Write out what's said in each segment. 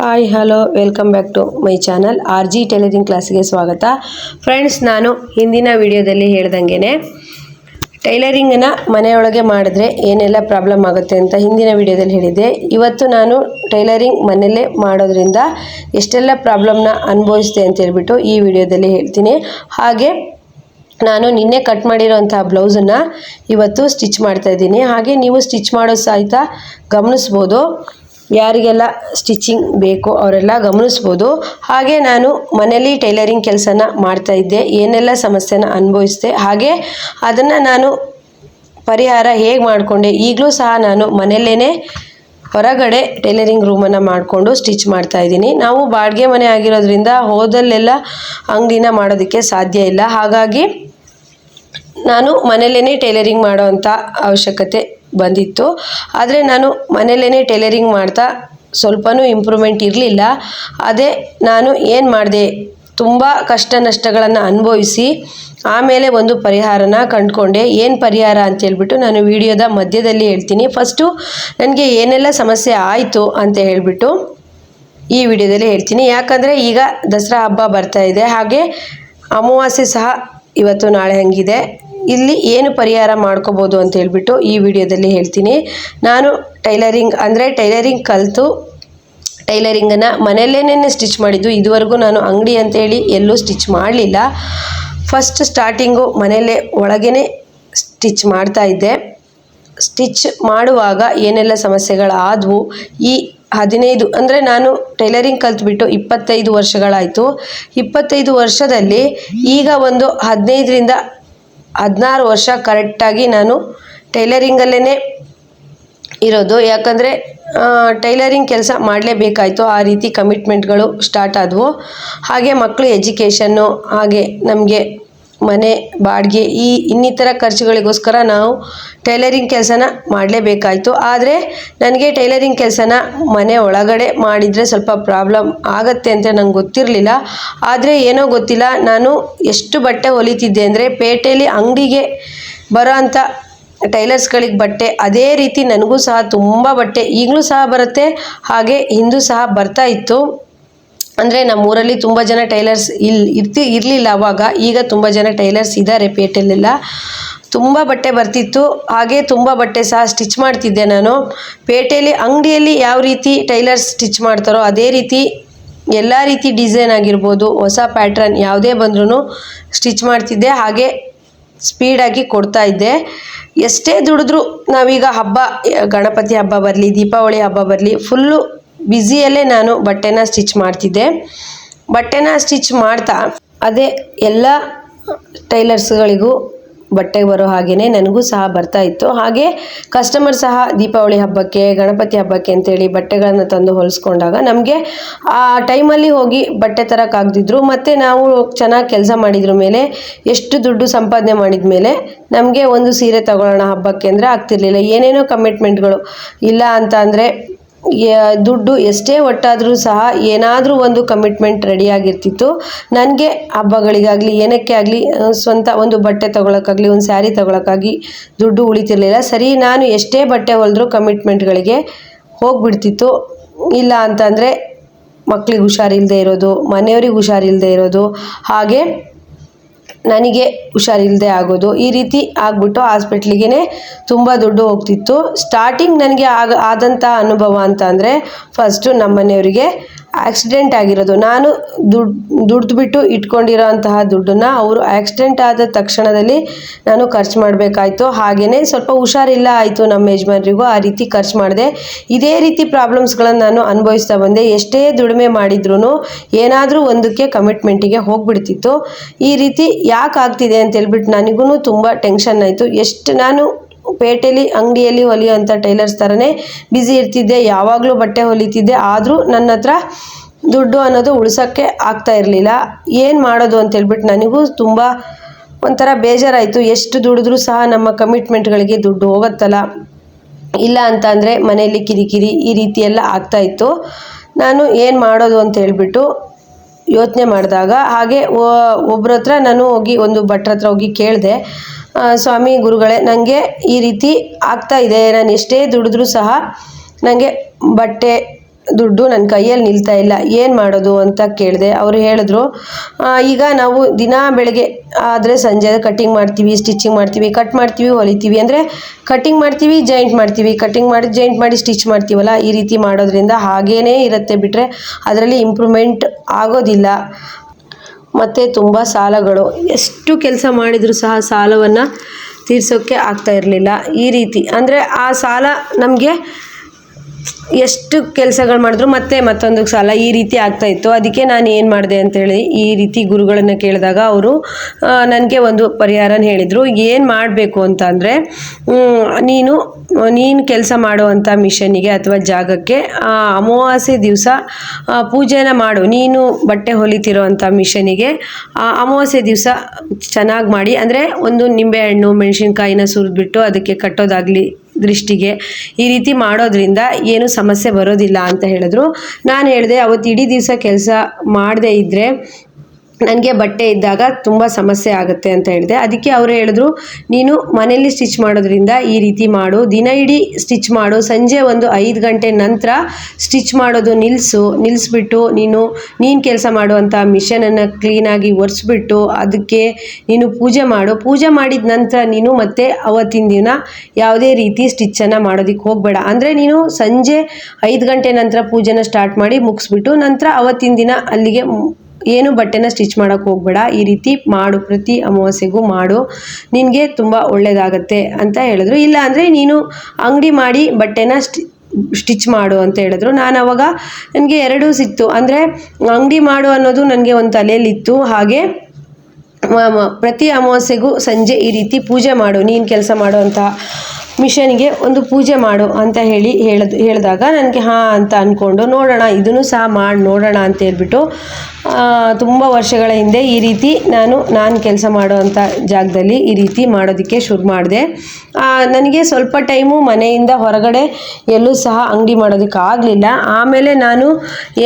Hi hello welcome back to my channel R G tailoring ಕ್ಲಾಸಿಗೆ ಸ್ವಾಗತ. Friends ನಾನು ಹಿಂದಿನ ವಿಡಿಯೋದಲ್ಲಿ ಹೇಳ್ದಂಗೆ ಟೈಲರಿಂಗನ್ನ ಮನೆಯೊಳಗೆ ಮಾಡಿದ್ರೆ ಏನೆಲ್ಲ ಪ್ರಾಬ್ಲಮ್ ಆಗುತ್ತೆ ಅಂತ ಹಿಂದಿನ ವಿಡಿಯೋದಲ್ಲಿ ಹೇಳಿದ್ದೆ. ಇವತ್ತು ನಾನು ಟೈಲರಿಂಗ್ ಮನೆಯಲ್ಲೇ ಮಾಡೋದ್ರಿಂದ ಎಷ್ಟೆಲ್ಲ ಪ್ರಾಬ್ಲಮ್ನ ಅನುಭವಿಸಿದೆ ಅಂತ ಹೇಳ್ಬಿಟ್ಟು ಈ ವಿಡಿಯೋದಲ್ಲಿ ಹೇಳ್ತೀನಿ. ಹಾಗೆ ನಾನು ನಿನ್ನೆ ಕಟ್ ಮಾಡಿರೋಂತಹ ಬ್ಲೌಸನ್ನು ಇವತ್ತು ಸ್ಟಿಚ್ ಮಾಡ್ತಾ ಇದ್ದೀನಿ. ಹಾಗೆ ನೀವು ಸ್ಟಿಚ್ ಮಾಡೋ ಸಹಿತ ಗಮನಿಸ್ಬೋದು. ಯಾರಿಗೆಲ್ಲ ಸ್ಟಿಚಿಂಗ್ ಬೇಕೋ ಅವರೆಲ್ಲ ಗಮನಿಸ್ಬೋದು. ಹಾಗೆ ನಾನು ಮನೇಲಿ ಟೈಲರಿಂಗ್ ಕೆಲಸನ ಮಾಡ್ತಾ ಇದ್ದೆ. ಏನೆಲ್ಲ ಸಮಸ್ಯೆನ ಅನುಭವಿಸಿದೆ. ಹಾಗೆ ಅದನ್ನು ನಾನು ಪರಿಹಾರ ಹೇಗೆ ಮಾಡಿಕೊಂಡೆ ಈಗಲೂ ಸಹ ನಾನು ಮನೆಯಲ್ಲೇ ಹೊರಗಡೆ ಟೈಲರಿಂಗ್ ರೂಮನ್ನು ಮಾಡಿಕೊಂಡು ಸ್ಟಿಚ್ ಮಾಡ್ತಾ ಇದ್ದೀನಿ. ನಾವು ಬಾಡಿಗೆ ಮನೆ ಆಗಿರೋದ್ರಿಂದ ಹೋದಲ್ಲೆಲ್ಲ ಅಂಗಡಿನ ಮಾಡೋದಕ್ಕೆ ಸಾಧ್ಯ ಇಲ್ಲ. ಹಾಗಾಗಿ ನಾನು ಮನೆಯಲ್ಲೇ ಟೈಲರಿಂಗ್ ಮಾಡೋವಂಥ ಅವಶ್ಯಕತೆ ಬಂದಿತ್ತು. ಆದರೆ ನಾನು ಮನೆಯಲ್ಲೇ ಟೈಲರಿಂಗ್ ಮಾಡ್ತಾ ಸ್ವಲ್ಪನೂ ಇಂಪ್ರೂವ್ಮೆಂಟ್ ಇರಲಿಲ್ಲ. ಅದೇ ನಾನು ಏನು ಮಾಡಿದೆ, ತುಂಬ ಕಷ್ಟ ನಷ್ಟಗಳನ್ನು ಅನುಭವಿಸಿ ಆಮೇಲೆ ಒಂದು ಪರಿಹಾರನ ಕಂಡುಕೊಂಡೆ. ಏನು ಪರಿಹಾರ ಅಂತ ಹೇಳ್ಬಿಟ್ಟು ನಾನು ವಿಡಿಯೋದ ಮಧ್ಯದಲ್ಲಿ ಹೇಳ್ತೀನಿ. ಫಸ್ಟು ನನಗೆ ಏನೆಲ್ಲ ಸಮಸ್ಯೆ ಆಯಿತು ಅಂತ ಹೇಳಿಬಿಟ್ಟು ಈ ವಿಡಿಯೋದಲ್ಲಿ ಹೇಳ್ತೀನಿ. ಯಾಕಂದರೆ ಈಗ ದಸರಾ ಹಬ್ಬ ಬರ್ತಾ ಇದೆ. ಹಾಗೆ ಅಮಾವಾಸ್ಯೆ ಸಹ ಇವತ್ತು ನಾಳೆ ಹಂಗಿದೆ. ಇಲ್ಲಿ ಏನು ಪರಿಹಾರ ಮಾಡ್ಕೋಬೋದು ಅಂತ ಹೇಳ್ಬಿಟ್ಟು ಈ ವಿಡಿಯೋದಲ್ಲಿ ಹೇಳ್ತೀನಿ. ನಾನು ಟೈಲರಿಂಗ್ ಅಂದರೆ ಟೈಲರಿಂಗ್ ಕಲಿತು ಟೈಲರಿಂಗನ್ನು ಮನೆಯಲ್ಲೇನೇ ಸ್ಟಿಚ್ ಮಾಡಿದ್ದು. ಇದುವರೆಗೂ ನಾನು ಅಂಗಡಿ ಅಂತೇಳಿ ಎಲ್ಲೂ ಸ್ಟಿಚ್ ಮಾಡಲಿಲ್ಲ. ಫಸ್ಟ್ ಸ್ಟಾರ್ಟಿಂಗು ಮನೆಯಲ್ಲೇ ಒಳಗೇ ಸ್ಟಿಚ್ ಮಾಡ್ತಾ ಇದ್ದೆ. ಸ್ಟಿಚ್ ಮಾಡುವಾಗ ಏನೆಲ್ಲ ಸಮಸ್ಯೆಗಳಾದವು? ಈ ಹದಿನೈದು ಅಂದರೆ ನಾನು ಟೈಲರಿಂಗ್ ಕಲ್ತ್ಬಿಟ್ಟು ಇಪ್ಪತ್ತೈದು ವರ್ಷಗಳಾಯಿತು. ಇಪ್ಪತ್ತೈದು ವರ್ಷದಲ್ಲಿ ಈಗ ಒಂದು ಹದಿನೈದರಿಂದ ಹದಿನಾರು ವರ್ಷ ಕರೆಕ್ಟಾಗಿ ನಾನು ಟೈಲರಿಂಗಲ್ಲೇ ಇರೋದು. ಯಾಕಂದರೆ ಟೈಲರಿಂಗ್ ಕೆಲಸ ಮಾಡಲೇಬೇಕಾಯಿತು. ಆ ರೀತಿ ಕಮಿಟ್ಮೆಂಟ್ಗಳು ಸ್ಟಾರ್ಟ್ ಆದವು. ಹಾಗೆ ಮಕ್ಕಳು ಎಜುಕೇಷನ್ನು ಹಾಗೆ ನಮಗೆ ಮನೆ, ಬಾಡಿಗೆ, ಈ ಇನ್ನಿತರ ಖರ್ಚುಗಳಿಗೋಸ್ಕರ ನಾವು ಟೈಲರಿಂಗ್ ಕೆಲಸನ ಮಾಡಲೇಬೇಕಾಯಿತು. ಆದರೆ ನನಗೆ ಟೈಲರಿಂಗ್ ಕೆಲಸನ ಮನೆ ಒಳಗಡೆ ಮಾಡಿದರೆ ಸ್ವಲ್ಪ ಪ್ರಾಬ್ಲಮ್ ಆಗತ್ತೆ ಅಂತ ನಂಗೆ ಗೊತ್ತಿರಲಿಲ್ಲ. ಆದರೆ ಏನೋ ಗೊತ್ತಿಲ್ಲ, ನಾನು ಎಷ್ಟು ಬಟ್ಟೆ ಹೊಲಿತಿದ್ದೆ ಅಂದರೆ ಪೇಟೆಯಲ್ಲಿ ಅಂಗಡಿಗೆ ಬರೋ ಅಂಥ ಟೈಲರ್ಸ್ಗಳಿಗೆ ಬಟ್ಟೆ, ಅದೇ ರೀತಿ ನನಗೂ ಸಹ ತುಂಬ ಬಟ್ಟೆ ಈಗಲೂ ಸಹ ಬರುತ್ತೆ, ಹಾಗೆ ಹಿಂದೂ ಸಹ ಬರ್ತಾ ಇತ್ತು. ಅಂದರೆ ನಮ್ಮೂರಲ್ಲಿ ತುಂಬ ಜನ ಟೈಲರ್ಸ್ ಇಲ್ಲಿ ಇರ್ತಿ ಇರಲಿಲ್ಲ ಅವಾಗ. ಈಗ ತುಂಬ ಜನ ಟೈಲರ್ಸ್ ಇದ್ದಾರೆ ಪೇಟೆಯಲ್ಲೆಲ್ಲ. ತುಂಬ ಬಟ್ಟೆ ಬರ್ತಿತ್ತು. ಹಾಗೆ ತುಂಬ ಬಟ್ಟೆ ಸಹ ಸ್ಟಿಚ್ ಮಾಡ್ತಿದ್ದೆ ನಾನು. ಪೇಟೆಯಲ್ಲಿ, ಅಂಗಡಿಯಲ್ಲಿ ಯಾವ ರೀತಿ ಟೈಲರ್ಸ್ ಸ್ಟಿಚ್ ಮಾಡ್ತಾರೋ ಅದೇ ರೀತಿ ಎಲ್ಲ ರೀತಿ ಡಿಸೈನ್ ಆಗಿರ್ಬೋದು. ಹೊಸ ಪ್ಯಾಟ್ರನ್ ಯಾವುದೇ ಬಂದ್ರೂ ಸ್ಟಿಚ್ ಮಾಡ್ತಿದ್ದೆ. ಹಾಗೆ ಸ್ಪೀಡಾಗಿ ಕೊಡ್ತಾ ಇದ್ದೆ. ಎಷ್ಟೇ ದುಡಿದ್ರೂ ನಾವೀಗ ಹಬ್ಬ, ಗಣಪತಿ ಹಬ್ಬ ಬರಲಿ, ದೀಪಾವಳಿ ಹಬ್ಬ ಬರಲಿ, ಫುಲ್ಲು ಬ್ಯುಸಿಯಲ್ಲೇ ನಾನು ಬಟ್ಟೆನ ಸ್ಟಿಚ್ ಮಾಡ್ತಿದ್ದೆ. ಬಟ್ಟೆನ ಸ್ಟಿಚ್ ಮಾಡ್ತಾ ಅದೇ ಎಲ್ಲ ಟೈಲರ್ಸ್ಗಳಿಗೂ ಬಟ್ಟೆ ಬರೋ ಹಾಗೆಯೇ ನನಗೂ ಸಹ ಬರ್ತಾ ಇತ್ತು. ಹಾಗೆ ಕಸ್ಟಮರ್ ಸಹ ದೀಪಾವಳಿ ಹಬ್ಬಕ್ಕೆ, ಗಣಪತಿ ಹಬ್ಬಕ್ಕೆ ಅಂತೇಳಿ ಬಟ್ಟೆಗಳನ್ನು ತಂದು ಹೊಲಿಸ್ಕೊಂಡಾಗ ನಮಗೆ ಆ ಟೈಮಲ್ಲಿ ಹೋಗಿ ಬಟ್ಟೆ ತರೋಕ್ಕಾಗ್ದಿದ್ರು ಮತ್ತು ನಾವು ಚೆನ್ನಾಗಿ ಕೆಲಸ ಮಾಡಿದ್ರ ಮೇಲೆ, ಎಷ್ಟು ದುಡ್ಡು ಸಂಪಾದನೆ ಮಾಡಿದ ಮೇಲೆ ನಮಗೆ ಒಂದು ಸೀರೆ ತಗೊಳ್ಳೋಣ ಹಬ್ಬಕ್ಕೆ ಅಂದರೆ ಆಗ್ತಿರ್ಲಿಲ್ಲ. ಏನೇನೋ ಕಮಿಟ್ಮೆಂಟ್ಗಳು ಇಲ್ಲ ಅಂತ ಅಂದರೆ ದುಡ್ಡು ಎಷ್ಟೇ ಒಟ್ಟಾದರೂ ಸಹ ಏನಾದರೂ ಒಂದು ಕಮಿಟ್ಮೆಂಟ್ ರೆಡಿಯಾಗಿರ್ತಿತ್ತು ನನಗೆ ಹಬ್ಬಗಳಿಗಾಗಲಿ, ಏನಕ್ಕೆ ಆಗಲಿ ಸ್ವಂತ ಒಂದು ಬಟ್ಟೆ ತೊಗೊಳಕ್ಕಾಗಲಿ, ಒಂದು ಸ್ಯಾರಿ ತೊಗೊಳಕ್ಕಾಗಿ ದುಡ್ಡು ಉಳಿತಿರಲಿಲ್ಲ. ಸರಿ, ನಾನು ಎಷ್ಟೇ ಬಟ್ಟೆ ಹೊಲಿದ್ರೂ ಕಮಿಟ್ಮೆಂಟ್ಗಳಿಗೆ ಹೋಗ್ಬಿಡ್ತಿತ್ತು. ಇಲ್ಲ ಅಂತಂದರೆ ಮಕ್ಳಿಗೆ ಹುಷಾರಿಲ್ಲದೆ ಇರೋದು, ಮನೆಯವ್ರಿಗೆ ಹುಷಾರಿಲ್ಲದೆ ಇರೋದು. ಹಾಗೆ ನನಗೆ ಹುಷಾರಿಲ್ಲದೆ ಆಗೋದು. ಈ ರೀತಿ ಆಗಿಬಿಟ್ಟು ಹಾಸ್ಪಿಟ್ಲಿಗೆ ತುಂಬ ದುಡ್ಡು ಹೋಗ್ತಿತ್ತು. ಸ್ಟಾರ್ಟಿಂಗ್ ನನಗೆ ಆಗ ಆದಂಥ ಅನುಭವ ಅಂತ ಅಂದರೆ ಫಸ್ಟು ನಮ್ಮ ಮನೆಯವರಿಗೆ ಆಕ್ಸಿಡೆಂಟ್ ಆಗಿರೋದು. ನಾನು ದುಡ್ಡು ಬಿಟ್ಟು ಇಟ್ಕೊಂಡಿರೋ ಅಂತಹ ದುಡ್ಡನ್ನು ಅವರು ಆಕ್ಸಿಡೆಂಟ್ ಆದ ತಕ್ಷಣದಲ್ಲಿ ನಾನು ಖರ್ಚು ಮಾಡಬೇಕಾಯ್ತು. ಹಾಗೆಯೇ ಸ್ವಲ್ಪ ಹುಷಾರಿಲ್ಲ ಆಯಿತು ನಮ್ಮ ಯಜಮಾನ್ರಿಗೂ, ಆ ರೀತಿ ಖರ್ಚು ಮಾಡಿದೆ. ಇದೇ ರೀತಿ ಪ್ರಾಬ್ಲಮ್ಸ್ಗಳನ್ನು ನಾನು ಅನುಭವಿಸ್ತಾ ಬಂದೆ. ಎಷ್ಟೇ ದುಡಿಮೆ ಮಾಡಿದ್ರೂ ಏನಾದರೂ ಒಂದಕ್ಕೆ ಕಮಿಟ್ಮೆಂಟಿಗೆ ಹೋಗ್ಬಿಡ್ತಿತ್ತು. ಈ ರೀತಿ ಯಾಕೆ ಆಗ್ತಿದೆ ಅಂತ ಹೇಳ್ಬಿಟ್ಟು ನನಗೂ ತುಂಬ ಟೆನ್ಷನ್ ಆಯಿತು. ಎಷ್ಟು ನಾನು ಪೇಟೆಯಲ್ಲಿ ಅಂಗಡಿಯಲ್ಲಿ ಹೊಲಿಯೋಂಥ ಟೈಲರ್ಸ್ ಥರನೇ ಬ್ಯುಸಿ ಇರ್ತಿದ್ದೆ. ಯಾವಾಗಲೂ ಬಟ್ಟೆ ಹೊಲಿತಿದ್ದೆ. ಆದರೂ ನನ್ನ ಹತ್ರ ದುಡ್ಡು ಅನ್ನೋದು ಉಳಿಸೋಕ್ಕೆ ಆಗ್ತಾ ಇರಲಿಲ್ಲ. ಏನು ಮಾಡೋದು ಅಂತ ಹೇಳ್ಬಿಟ್ಟು ನನಗೂ ತುಂಬ ಒಂಥರ ಬೇಜಾರಾಯಿತು. ಎಷ್ಟು ದುಡಿದ್ರೂ ಸಹ ನಮ್ಮ ಕಮಿಟ್ಮೆಂಟ್ಗಳಿಗೆ ದುಡ್ಡು ಹೋಗುತ್ತಲ್ಲ. ಇಲ್ಲ ಅಂತ ಅಂದರೆ ಮನೆಯಲ್ಲಿ ಕಿರಿಕಿರಿ ಈ ರೀತಿ ಆಗ್ತಾ ಆಗ್ತಾಯಿತ್ತು ನಾನು ಏನು ಮಾಡೋದು ಅಂತ ಹೇಳ್ಬಿಟ್ಟು ಯೋಚನೆ ಮಾಡಿದಾಗ ಹಾಗೆ ಒಬ್ಬರ ಹತ್ರ ನಾನು ಹೋಗಿ, ಒಂದು ಭಟ್ರ ಹತ್ರ ಹೋಗಿ ಕೇಳಿದೆ. ಸ್ವಾಮಿ ಗುರುಗಳೇ ನನಗೆ ಈ ರೀತಿ ಆಗ್ತಾ ಇದೆ. ನಾನು ಎಷ್ಟೇ ದುಡಿದ್ರು ಸಹ ನನಗೆ ಬಟ್ಟೆ, ದುಡ್ಡು ನನ್ನ ಕೈಯಲ್ಲಿ ನಿಲ್ತಾ ಇಲ್ಲ. ಏನು ಮಾಡೋದು ಅಂತ ಕೇಳಿದೆ. ಅವರು ಹೇಳಿದ್ರು ಈಗ ನಾವು ದಿನ ಬೆಳಗ್ಗೆ ಆದರೆ ಸಂಜೆ ಕಟ್ಟಿಂಗ್ ಮಾಡ್ತೀವಿ ಸ್ಟಿಚಿಂಗ್ ಮಾಡ್ತೀವಿ ಕಟ್ ಮಾಡ್ತೀವಿ, ಹೊಲಿತೀವಿ. ಅಂದರೆ ಕಟ್ಟಿಂಗ್ ಮಾಡ್ತೀವಿ ಜಾಯಿಂಟ್ ಮಾಡ್ತೀವಿ. ಕಟ್ಟಿಂಗ್ ಮಾಡಿ ಜಾಯಿಂಟ್ ಮಾಡಿ ಸ್ಟಿಚ್ ಮಾಡ್ತೀವಲ್ಲ? ಈ ರೀತಿ ಮಾಡೋದ್ರಿಂದ ಹಾಗೇ ಇರುತ್ತೆ ಬಿಟ್ಟರೆ ಅದರಲ್ಲಿ ಇಂಪ್ರೂವ್ಮೆಂಟ್ ಆಗೋದಿಲ್ಲ. ಮತ್ತು ತುಂಬ ಸಾಲಗಳು. ಎಷ್ಟು ಕೆಲಸ ಮಾಡಿದರೂ ಸಹ ಸಾಲವನ್ನು ತೀರ್ಸೋಕ್ಕೆ ಆಗ್ತಾ ಇರಲಿಲ್ಲ. ಈ ರೀತಿ. ಅಂದರೆ ಆ ಸಾಲ ನಮಗೆ ಎಷ್ಟು ಕೆಲಸಗಳು ಮಾಡಿದ್ರು ಮತ್ತೆ ಮತ್ತೊಂದು ಸಾಲ ಈ ರೀತಿ ಆಗ್ತಾ ಇತ್ತು. ಅದಕ್ಕೆ ನಾನು ಏನು ಮಾಡಿದೆ ಅಂತೇಳಿ ಈ ರೀತಿ ಗುರುಗಳನ್ನು ಕೇಳಿದಾಗ ಅವರು ನನಗೆ ಒಂದು ಪರಿಹಾರನ ಹೇಳಿದರು. ಏನು ಮಾಡಬೇಕು ಅಂತ ನೀನು ನೀನು ಕೆಲಸ ಮಾಡುವಂಥ ಮಿಷನ್ನಿಗೆ ಅಥವಾ ಜಾಗಕ್ಕೆ ಅಮಾವಾಸ್ಯೆ ದಿವಸ ಪೂಜೆನ ಮಾಡು. ನೀನು ಬಟ್ಟೆ ಹೊಲಿತಿರೋವಂಥ ಮಿಷನಿಗೆ ಆ, ಅಮಾವಾಸ್ಯೆ ದಿವಸ ಚೆನ್ನಾಗಿ ಮಾಡಿ. ಅಂದರೆ ಒಂದು ನಿಂಬೆಹಣ್ಣು, ಮೆಣಸಿನ್ಕಾಯಿನ ಸುರಿದ್ಬಿಟ್ಟು ಅದಕ್ಕೆ ಕಟ್ಟೋದಾಗಲಿ ದೃಷ್ಟಿಗೆ ಈ ರೀತಿ ಮಾಡೋದ್ರಿಂದ ಏನು ಸಮಸ್ಯೆ ಬರೋದಿಲ್ಲ ಅಂತ ಹೇಳಿದ್ರು. ನಾನು ಹೇಳಿದೆ ಅವತ್ತು ಇಡೀ ದಿವಸ ಕೆಲಸ ಮಾಡದೇ ಇದ್ದರೆ ನನಗೆ ಬಟ್ಟೆ ಇದ್ದಾಗ ತುಂಬ ಸಮಸ್ಯೆ ಆಗುತ್ತೆ ಅಂತ ಹೇಳಿದೆ. ಅದಕ್ಕೆ ಅವರು ಹೇಳಿದ್ರು, ನೀನು ಮನೆಯಲ್ಲಿ ಸ್ಟಿಚ್ ಮಾಡೋದ್ರಿಂದ ಈ ರೀತಿ ಮಾಡು. ದಿನ ಇಡೀ ಸ್ಟಿಚ್ ಮಾಡು. ಸಂಜೆ ಒಂದು ಐದು ಗಂಟೆ ನಂತರ ಸ್ಟಿಚ್ ಮಾಡೋದು ನಿಲ್ಲಿಸು ನಿಲ್ಲಿಸ್ಬಿಟ್ಟು ನೀನು ನೀನು ಕೆಲಸ ಮಾಡುವಂಥ ಮಿಷನನ್ನು ಕ್ಲೀನಾಗಿ ಒರೆಸ್ಬಿಟ್ಟು ಅದಕ್ಕೆ ನೀನು ಪೂಜೆ ಮಾಡು. ಪೂಜೆ ಮಾಡಿದ ನಂತರ ನೀನು ಮತ್ತೆ ಅವತ್ತಿನ ದಿನ ಯಾವುದೇ ರೀತಿ ಸ್ಟಿಚ್ಚನ್ನು ಮಾಡೋದಕ್ಕೆ ಹೋಗಬೇಡ. ಅಂದರೆ ನೀನು ಸಂಜೆ ಐದು ಗಂಟೆ ನಂತರ ಪೂಜೆನ ಸ್ಟಾರ್ಟ್ ಮಾಡಿ ಮುಗಿಸ್ಬಿಟ್ಟು ನಂತರ ಅವತ್ತಿನ ದಿನ ಅಲ್ಲಿಗೆ ಏನು ಬಟ್ಟೆನ ಸ್ಟಿಚ್ ಮಾಡೋಕೆ ಹೋಗಬೇಡ. ಈ ರೀತಿ ಮಾಡು, ಪ್ರತಿ ಅಮಾವಾಸ್ಯೆಗೂ ಮಾಡು. ನಿನಗೆ ತುಂಬ ಒಳ್ಳೆಯದಾಗತ್ತೆ ಅಂತ ಹೇಳಿದ್ರು. ಇಲ್ಲ ಅಂದರೆ ನೀನು ಅಂಗಡಿ ಮಾಡಿ ಬಟ್ಟೆನ ಸ್ಟಿ, ಸ್ಟಿಚ್ ಮಾಡು ಅಂತ ಹೇಳಿದ್ರು. ನಾನು ಅವಾಗ ನನಗೆ ಎರಡೂ ಸಿಕ್ತು. ಅಂದರೆ ಅಂಗಡಿ ಮಾಡು ಅನ್ನೋದು ನನಗೆ ಒಂದು ತಲೆಯಲ್ಲಿತ್ತು. ಹಾಗೆ ಪ್ರತಿ ಅಮಾವಾಸ್ಯೆಗೂ ಸಂಜೆ ಈ ರೀತಿ ಪೂಜೆ ಮಾಡು, ನೀನು ಕೆಲಸ ಮಾಡುವಂಥ ಮಿಷನ್ಗೆ ಒಂದು ಪೂಜೆ ಮಾಡು ಅಂತ ಹೇಳಿ ಹೇಳದ್, ಹೇಳಿದಾಗ ನನಗೆ ಹಾಂ ಅಂತ ಅಂದ್ಕೊಂಡು ನೋಡೋಣ, ಇದನ್ನು ಸಹ ಮಾಡಿ, ನೋಡೋಣ ಅಂತ ಹೇಳ್ಬಿಟ್ಟು ತುಂಬ ವರ್ಷಗಳ ಹಿಂದೆ ಈ ರೀತಿ ನಾನು ನಾನು ಕೆಲಸ ಮಾಡುವಂಥ ಜಾಗದಲ್ಲಿ ಈ ರೀತಿ ಮಾಡೋದಕ್ಕೆ ಶುರು ಮಾಡಿದೆ. ನನಗೆ ಸ್ವಲ್ಪ ಟೈಮು ಮನೆಯಿಂದ ಹೊರಗಡೆ ಎಲ್ಲೂ ಸಹ ಅಂಗಡಿ ಮಾಡೋದಕ್ಕೆ ಆಗಲಿಲ್ಲ. ಆಮೇಲೆ ನಾನು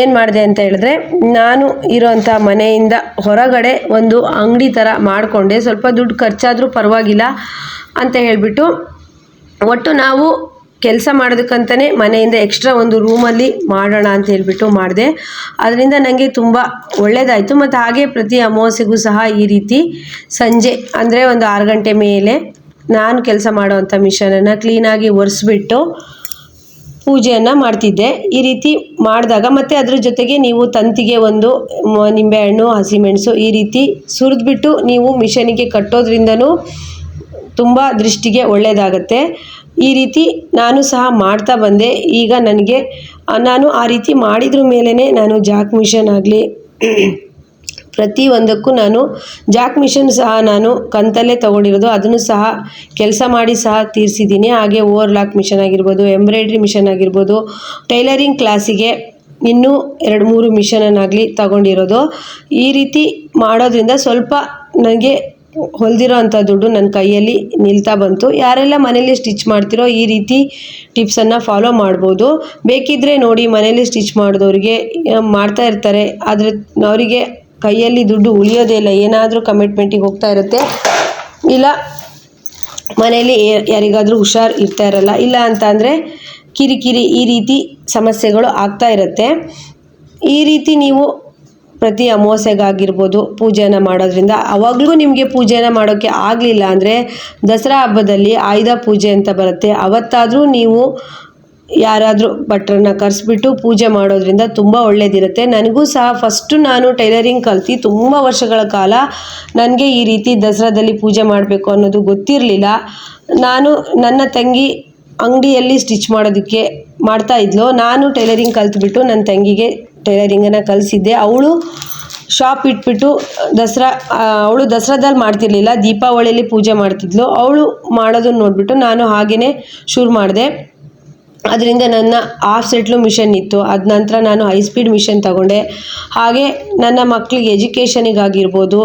ಏನು ಮಾಡಿದೆ ಅಂತ ಹೇಳಿದ್ರೆ, ನಾನು ಇರೋಂಥ ಮನೆಯಿಂದ ಹೊರಗಡೆ ಒಂದು ಅಂಗಡಿ ಥರ ಮಾಡಿಕೊಂಡೆ. ಸ್ವಲ್ಪ ದುಡ್ಡು ಖರ್ಚಾದರೂ ಪರವಾಗಿಲ್ಲ ಅಂತ ಹೇಳಿಬಿಟ್ಟು ಒಟ್ಟು ನಾವು ಕೆಲಸ ಮಾಡೋದಕ್ಕಂತಲೇ ಮನೆಯಿಂದ ಎಕ್ಸ್ಟ್ರಾ ಒಂದು ರೂಮಲ್ಲಿ ಮಾಡೋಣ ಅಂತ ಹೇಳ್ಬಿಟ್ಟು ಮಾಡಿದೆ. ಅದರಿಂದ ನನಗೆ ತುಂಬ ಒಳ್ಳೆಯದಾಯಿತು ಮತ್ತು ಹಾಗೆ ಪ್ರತಿ ಅಮಾವಾಸ್ಯೆಗೂ ಸಹ ಈ ರೀತಿ ಸಂಜೆ ಅಂದರೆ ಒಂದು ಆರು ಗಂಟೆ ಮೇಲೆ ನಾನು ಕೆಲಸ ಮಾಡುವಂಥ ಮಿಷನನ್ನು ಕ್ಲೀನಾಗಿ ಒರೆಸ್ಬಿಟ್ಟು ಪೂಜೆಯನ್ನು ಮಾಡ್ತಿದ್ದೆ. ಈ ರೀತಿ ಮಾಡಿದಾಗ ಮತ್ತು ಅದ್ರ ಜೊತೆಗೆ ನೀವು ತಂತಿಗೆ ಒಂದು ನಿಂಬೆಹಣ್ಣು, ಹಸಿಮೆಣಸು ಈ ರೀತಿ ಸುರಿದ್ಬಿಟ್ಟು ನೀವು ಮಿಷನಿಗೆ ಕಟ್ಟೋದ್ರಿಂದನೂ ತುಂಬ ದೃಷ್ಟಿಗೆ ಒಳ್ಳೆಯದಾಗತ್ತೆ ಈ ರೀತಿ ನಾನು ಸಹ ಮಾಡ್ತಾ ಬಂದೆ. ಈಗ ನನಗೆ ನಾನು ಆ ರೀತಿ ಮಾಡಿದ್ರ ಮೇಲೇ ನಾನು ಜಾಕ್ ಮಿಷನ್ ಆಗಲಿ, ಪ್ರತಿ ಒಂದಕ್ಕೂ ನಾನು ಜಾಕ್ ಮಿಷನ್ ಸಹ ನಾನು ಕಂತಲ್ಲೇ ತೊಗೊಂಡಿರೋದು. ಅದನ್ನು ಸಹ ಕೆಲಸ ಮಾಡಿ ಸಹ ತೀರಿಸಿದ್ದೀನಿ. ಹಾಗೆ ಓವರ್ ಲಾಕ್ ಮಿಷನ್ ಆಗಿರ್ಬೋದು, ಎಂಬ್ರಾಯ್ಡ್ರಿ ಮಿಷನ್ ಆಗಿರ್ಬೋದು, ಟೈಲರಿಂಗ್ ಕ್ಲಾಸಿಗೆ ಇನ್ನೂ ಎರಡು ಮೂರು ಮಿಷನನ್ನಾಗಲಿ ತಗೊಂಡಿರೋದು. ಈ ರೀತಿ ಮಾಡೋದ್ರಿಂದ ಸ್ವಲ್ಪ ನನಗೆ ಹೊಲ್ದಿರೋ ಅಂಥ ದುಡ್ಡು ನನ್ನ ಕೈಯಲ್ಲಿ ನಿಲ್ತಾ ಬಂತು. ಯಾರೆಲ್ಲ ಮನೇಲಿ ಸ್ಟಿಚ್ ಮಾಡ್ತಿರೋ ಈ ರೀತಿ ಟಿಪ್ಸನ್ನು ಫಾಲೋ ಮಾಡ್ಬೋದು. ಬೇಕಿದ್ದರೆ ನೋಡಿ ಮನೇಲಿ ಸ್ಟಿಚ್ ಮಾಡಿದವ್ರಿಗೆ ಮಾಡ್ತಾ ಇರ್ತಾರೆ. ಆದರೆ ಅವರಿಗೆ ಕೈಯಲ್ಲಿ ದುಡ್ಡು ಉಳಿಯೋದೇ ಇಲ್ಲ. ಏನಾದರೂ ಕಮಿಟ್ಮೆಂಟಿಗೆ ಹೋಗ್ತಾ ಇರುತ್ತೆ. ಇಲ್ಲ ಮನೇಲಿ ಯಾರಿಗಾದರೂ ಹುಷಾರು ಇರ್ತಾ ಇರಲ್ಲ. ಇಲ್ಲ ಅಂತ ಅಂದರೆ ಕಿರಿಕಿರಿ ಈ ರೀತಿ ಸಮಸ್ಯೆಗಳು ಆಗ್ತಾ ಇರುತ್ತೆ. ಈ ರೀತಿ ನೀವು ಪ್ರತಿ ಅಮಾವಾಸ್ಯೆಗಾಗಿರ್ಬೋದು ಪೂಜೆಯನ್ನು ಮಾಡೋದ್ರಿಂದ ಅವಾಗಲೂ ನಿಮಗೆ ಪೂಜೆಯನ್ನು ಮಾಡೋಕ್ಕೆ ಆಗಲಿಲ್ಲ ಅಂದರೆ ದಸರಾ ಹಬ್ಬದಲ್ಲಿ ಆಯುಧ ಪೂಜೆ ಅಂತ ಬರುತ್ತೆ. ಅವತ್ತಾದರೂ ನೀವು ಯಾರಾದರೂ ಭಟ್ರನ್ನ ಕರೆಸ್ಬಿಟ್ಟು ಪೂಜೆ ಮಾಡೋದ್ರಿಂದ ತುಂಬ ಒಳ್ಳೆಯದಿರುತ್ತೆ ನನಗೂ ಸಹ ಫಸ್ಟು ನಾನು ಟೈಲರಿಂಗ್ ಕಲ್ತು ತುಂಬ ವರ್ಷಗಳ ಕಾಲ ನನಗೆ ಈ ರೀತಿ ದಸರಾದಲ್ಲಿ ಪೂಜೆ ಮಾಡಬೇಕು ಅನ್ನೋದು ಗೊತ್ತಿರಲಿಲ್ಲ. ನಾನು ನನ್ನ ತಂಗಿ ಅಂಗಡಿಯಲ್ಲಿ ಸ್ಟಿಚ್ ಮಾಡೋದಕ್ಕೆ ಮಾಡ್ತಾ ಇದ್ಲು. ನಾನು ಟೈಲರಿಂಗ್ ಕಲ್ತ್ಬಿಟ್ಟು ನನ್ನ ತಂಗಿಗೆ ಟೈಲರಿಂಗನ್ನು ಕಲಿಸಿದ್ದೆ. ಅವಳು ಶಾಪ್ ಇಟ್ಬಿಟ್ಟು ದಸರಾ ಅವಳು ದಸರಾದಲ್ಲಿ ಮಾಡ್ತಿರ್ಲಿಲ್ಲ ದೀಪಾವಳಿಯಲ್ಲಿ ಪೂಜೆ ಮಾಡ್ತಿದ್ಲು. ಅವಳು ಮಾಡೋದನ್ನ ನೋಡಿಬಿಟ್ಟು ನಾನು ಹಾಗೆಯೇ ಶುರು ಮಾಡಿದೆ. ಅದರಿಂದ ನನ್ನ ಹಾಫ್ ಸೆಟ್ಲು ಮಿಷನ್ ಇತ್ತು. ಅದ ನಂತರ ನಾನು ಹೈ ಸ್ಪೀಡ್ ಮಿಷನ್ ತಗೊಂಡೆ. ಹಾಗೆ ನನ್ನ ಮಕ್ಕಳಿಗೆ ಎಜುಕೇಷನಿಗಾಗಿರ್ಬೋದು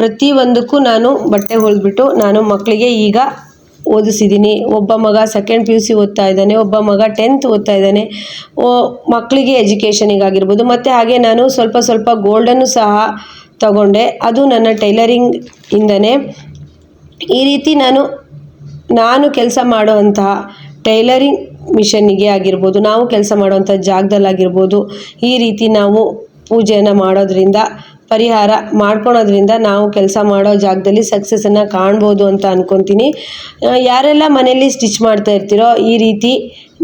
ಪ್ರತಿಯೊಂದಕ್ಕೂ ನಾನು ಬಟ್ಟೆ ಹೊಲಿದ್ಬಿಟ್ಟು ನಾನು ಮಕ್ಕಳಿಗೆ ಈಗ ಓದಿಸಿದ್ದೀನಿ. ಒಬ್ಬ ಮಗ ಸೆಕೆಂಡ್ ಪಿ ಯು ಸಿ ಓದ್ತಾ ಇದ್ದಾನೆ, ಒಬ್ಬ ಮಗ ಟೆಂತ್ ಓದ್ತಾ ಇದ್ದಾನೆ. ಓ ಮಕ್ಕಳಿಗೆ ಎಜುಕೇಷನಿಗಾಗಿರ್ಬೋದು ಮತ್ತು ಹಾಗೆ ನಾನು ಸ್ವಲ್ಪ ಸ್ವಲ್ಪ ಗೋಲ್ಡನ್ನು ಸಹ ತಗೊಂಡೆ. ಅದು ನನ್ನ ಟೈಲರಿಂಗ್ ಇಂದನೇ. ಈ ರೀತಿ ನಾನು ನಾನು ಕೆಲಸ ಮಾಡುವಂತಹ ಟೈಲರಿಂಗ್ ಮಿಷನ್ನಿಗೆ ಆಗಿರ್ಬೋದು. ನಾವು ಕೆಲಸ ಮಾಡುವಂಥ ಜಾಗದಲ್ಲಾಗಿರ್ಬೋದು. ಈ ರೀತಿ ನಾವು ಪೂಜೆಯನ್ನು ಮಾಡೋದ್ರಿಂದ ಪರಿಹಾರ ಮಾಡ್ಕೊಳೋದ್ರಿಂದ ನಾವು ಕೆಲಸ ಮಾಡೋ ಜಾಗದಲ್ಲಿ ಸಕ್ಸಸ್ಸನ್ನು ಕಾಣ್ಬೋದು ಅಂತ ಅಂದ್ಕೊತೀನಿ ಯಾರೆಲ್ಲ ಮನೆಯಲ್ಲಿ ಸ್ಟಿಚ್ ಮಾಡ್ತಾ ಇರ್ತೀರೋ ಈ ರೀತಿ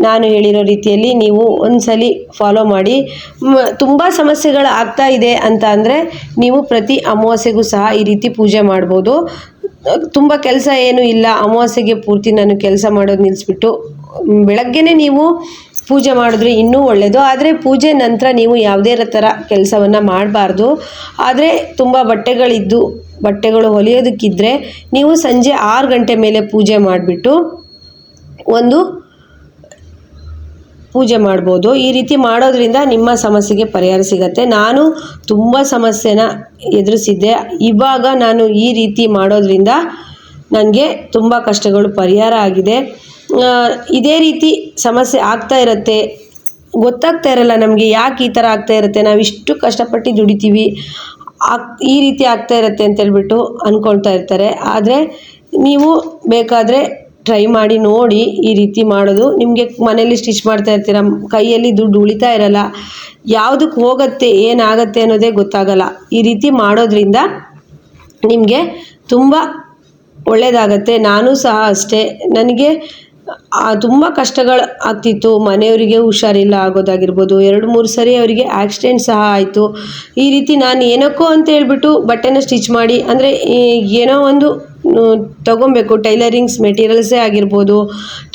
ನಾನು ಹೇಳಿರೋ ರೀತಿಯಲ್ಲಿ ನೀವು ಒಂದ್ಸಲಿ ಫಾಲೋ ಮಾಡಿ. ತುಂಬ ಸಮಸ್ಯೆಗಳು ಆಗ್ತಾ ಇದೆ ಅಂತ ಅಂದರೆ ನೀವು ಪ್ರತಿ ಅಮಾವಾಸ್ಯೆಗೂ ಸಹ ಈ ರೀತಿ ಪೂಜೆ ಮಾಡ್ಬೋದು. ತುಂಬ ಕೆಲಸ ಏನೂ ಇಲ್ಲ. ಅಮಾವಾಸ್ಯೆಗೆ ಪೂರ್ತಿ ನಾನು ಕೆಲಸ ಮಾಡೋದು ನಿಲ್ಲಿಸ್ಬಿಟ್ಟು ಬೆಳಗ್ಗೆನೇ ನೀವು ಪೂಜೆ ಮಾಡಿದ್ರೆ ಇನ್ನೂ ಒಳ್ಳೆಯದು ಆದರೆ ಪೂಜೆ ನಂತರ ನೀವು ಯಾವುದೇ ಥರ ಕೆಲಸವನ್ನು ಮಾಡಬಾರ್ದು. ಆದರೆ ತುಂಬ ಬಟ್ಟೆಗಳಿದ್ದು, ಬಟ್ಟೆಗಳು ಹೊಲಿಯೋದಕ್ಕಿದ್ದರೆ ನೀವು ಸಂಜೆ ಆರು ಗಂಟೆ ಮೇಲೆ ಪೂಜೆ ಮಾಡಿಬಿಟ್ಟು ಒಂದು ಪೂಜೆ ಮಾಡ್ಬೋದು. ಈ ರೀತಿ ಮಾಡೋದ್ರಿಂದ ನಿಮ್ಮ ಸಮಸ್ಯೆಗೆ ಪರಿಹಾರ ಸಿಗತ್ತೆ. ನಾನು ತುಂಬ ಸಮಸ್ಯೆನ ಎದುರಿಸಿದ್ದೆ. ಇವಾಗ ನಾನು ಈ ರೀತಿ ಮಾಡೋದ್ರಿಂದ ನನಗೆ ತುಂಬ ಕಷ್ಟಗಳು ಪರಿಹಾರ ಆಗಿದೆ. ಇದೇ ರೀತಿ ಸಮಸ್ಯೆ ಆಗ್ತಾ ಇರುತ್ತೆ. ಗೊತ್ತಾಗ್ತಾ ಇರಲ್ಲ ನಮಗೆ ಯಾಕೆ ಈ ಥರ ಆಗ್ತಾ ಇರುತ್ತೆ. ನಾವು ಇಷ್ಟು ಕಷ್ಟಪಟ್ಟು ದುಡಿತೀವಿ. ಆಗ್ ಈ ರೀತಿ ಆಗ್ತಾ ಇರುತ್ತೆ ಅಂತೇಳ್ಬಿಟ್ಟು ಅಂದ್ಕೊಳ್ತಾ ಇರ್ತಾರೆ. ಆದರೆ ನೀವು ಬೇಕಾದರೆ ಟ್ರೈ ಮಾಡಿ ನೋಡಿ ಈ ರೀತಿ ಮಾಡೋದು. ನಿಮಗೆ ಮನೇಲಿ ಸ್ಟಿಚ್ ಮಾಡ್ತಾ ಇರ್ತೀರ? ಕೈಯಲ್ಲಿ ದುಡ್ಡು ಉಳಿತಾ ಇರಲ್ಲ. ಯಾವುದಕ್ಕೆ ಹೋಗುತ್ತೆ, ಏನಾಗತ್ತೆ ಅನ್ನೋದೇ ಗೊತ್ತಾಗಲ್ಲ. ಈ ರೀತಿ ಮಾಡೋದ್ರಿಂದ ನಿಮಗೆ ತುಂಬ ಒಳ್ಳೆಯದಾಗತ್ತೆ ನಾನು ಸಹ ಅಷ್ಟೇ. ನನಗೆ ತುಂಬ ಕಷ್ಟಗಳು ಆಗ್ತಿತ್ತು. ಮನೆಯವರಿಗೆ ಹುಷಾರಿಲ್ಲ ಆಗೋದಾಗಿರ್ಬೋದು. ಎರಡು, ಮೂರು ಸರಿ ಅವರಿಗೆ ಆಕ್ಸಿಡೆಂಟ್ ಸಹ ಆಯಿತು. ಈ ರೀತಿ ನಾನು ಏನಕ್ಕೋ ಅಂತ ಹೇಳ್ಬಿಟ್ಟು ಬಟ್ಟೆನ ಸ್ಟಿಚ್ ಮಾಡಿ, ಅಂದರೆ ಏನೋ ಒಂದು ತಗೊಬೇಕು. ಟೈಲರಿಂಗ್ಸ್ ಮೆಟೀರಿಯಲ್ಸೇ ಆಗಿರ್ಬೋದು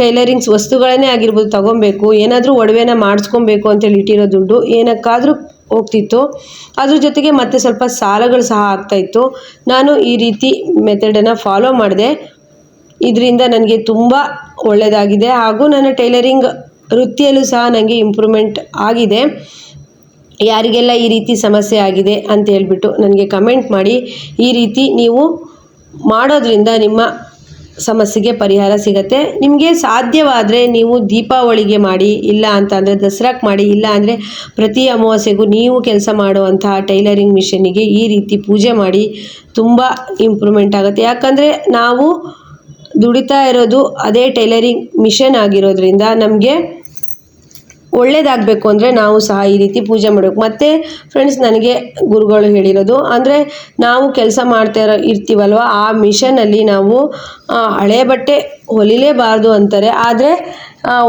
ಟೈಲರಿಂಗ್ಸ್ ವಸ್ತುಗಳನ್ನೇ ಆಗಿರ್ಬೋದು ತಗೊಬೇಕು. ಏನಾದರೂ ಒಡವೆನ ಮಾಡಿಸ್ಕೊಬೇಕು ಅಂತೇಳಿ ಇಟ್ಟಿರೋ ದುಡ್ಡು ಏನಕ್ಕಾದರೂ ಹೋಗ್ತಿತ್ತು. ಅದ್ರ ಜೊತೆಗೆ ಮತ್ತೆ ಸ್ವಲ್ಪ ಸಾಲಗಳು ಸಹ ಆಗ್ತಾಯಿತ್ತು ನಾನು ಈ ರೀತಿ ಮೆಥಡನ್ನು ಫಾಲೋ ಮಾಡಿದೆ. ಇದರಿಂದ ನನಗೆ ತುಂಬ ಒಳ್ಳೆಯದಾಗಿದೆ ಹಾಗೂ ನನ್ನ ಟೈಲರಿಂಗ್ ವೃತ್ತಿಯಲ್ಲೂ ಸಹ ನನಗೆ ಇಂಪ್ರೂವ್ಮೆಂಟ್ ಆಗಿದೆ. ಯಾರಿಗೆಲ್ಲ ಈ ರೀತಿ ಸಮಸ್ಯೆ ಆಗಿದೆ ಅಂತ ಹೇಳ್ಬಿಟ್ಟು ನನಗೆ ಕಮೆಂಟ್ ಮಾಡಿ. ಈ ರೀತಿ ನೀವು ಮಾಡೋದ್ರಿಂದ ನಿಮ್ಮ ಸಮಸ್ಯೆಗೆ ಪರಿಹಾರ ಸಿಗತ್ತೆ. ನಿಮಗೆ ಸಾಧ್ಯವಾದರೆ ನೀವು ದೀಪಾವಳಿಗೆ ಮಾಡಿ, ಇಲ್ಲ ಅಂತ ಅಂದರೆ ದಸರಾಕ್ಕೆ ಮಾಡಿ, ಇಲ್ಲ ಅಂದರೆ ಪ್ರತಿ ಅಮಾವಾಸ್ಯೆಗೂ ನೀವು ಕೆಲಸ ಮಾಡುವಂತಹ ಟೈಲರಿಂಗ್ ಮಿಷನ್ನಿಗೆ ಈ ರೀತಿ ಪೂಜೆ ಮಾಡಿ ತುಂಬ ಇಂಪ್ರೂವ್ಮೆಂಟ್ ಆಗುತ್ತೆ. ಯಾಕಂದರೆ ನಾವು ದುಡಿತಾ ಇರೋದು ಅದೇ ಟೈಲರಿಂಗ್ ಮಿಷನ್ ಆಗಿರೋದ್ರಿಂದ ನಮಗೆ ಒಳ್ಳೇದಾಗಬೇಕು ಅಂದರೆ ನಾವು ಸಹ ಈ ರೀತಿ ಪೂಜೆ ಮಾಡಬೇಕು. ಮತ್ತು ಫ್ರೆಂಡ್ಸ್ ನನಗೆ ಗುರುಗಳು ಹೇಳಿರೋದು ಅಂದರೆ ನಾವು ಕೆಲಸ ಮಾಡ್ತಾ ಇರೋ ಇರ್ತೀವಲ್ವ, ಆ ಮಿಷನಲ್ಲಿ ನಾವು ಹಳೆ ಬಟ್ಟೆ ಹೊಲಿಲೇಬಾರ್ದು ಅಂತಾರೆ. ಆದರೆ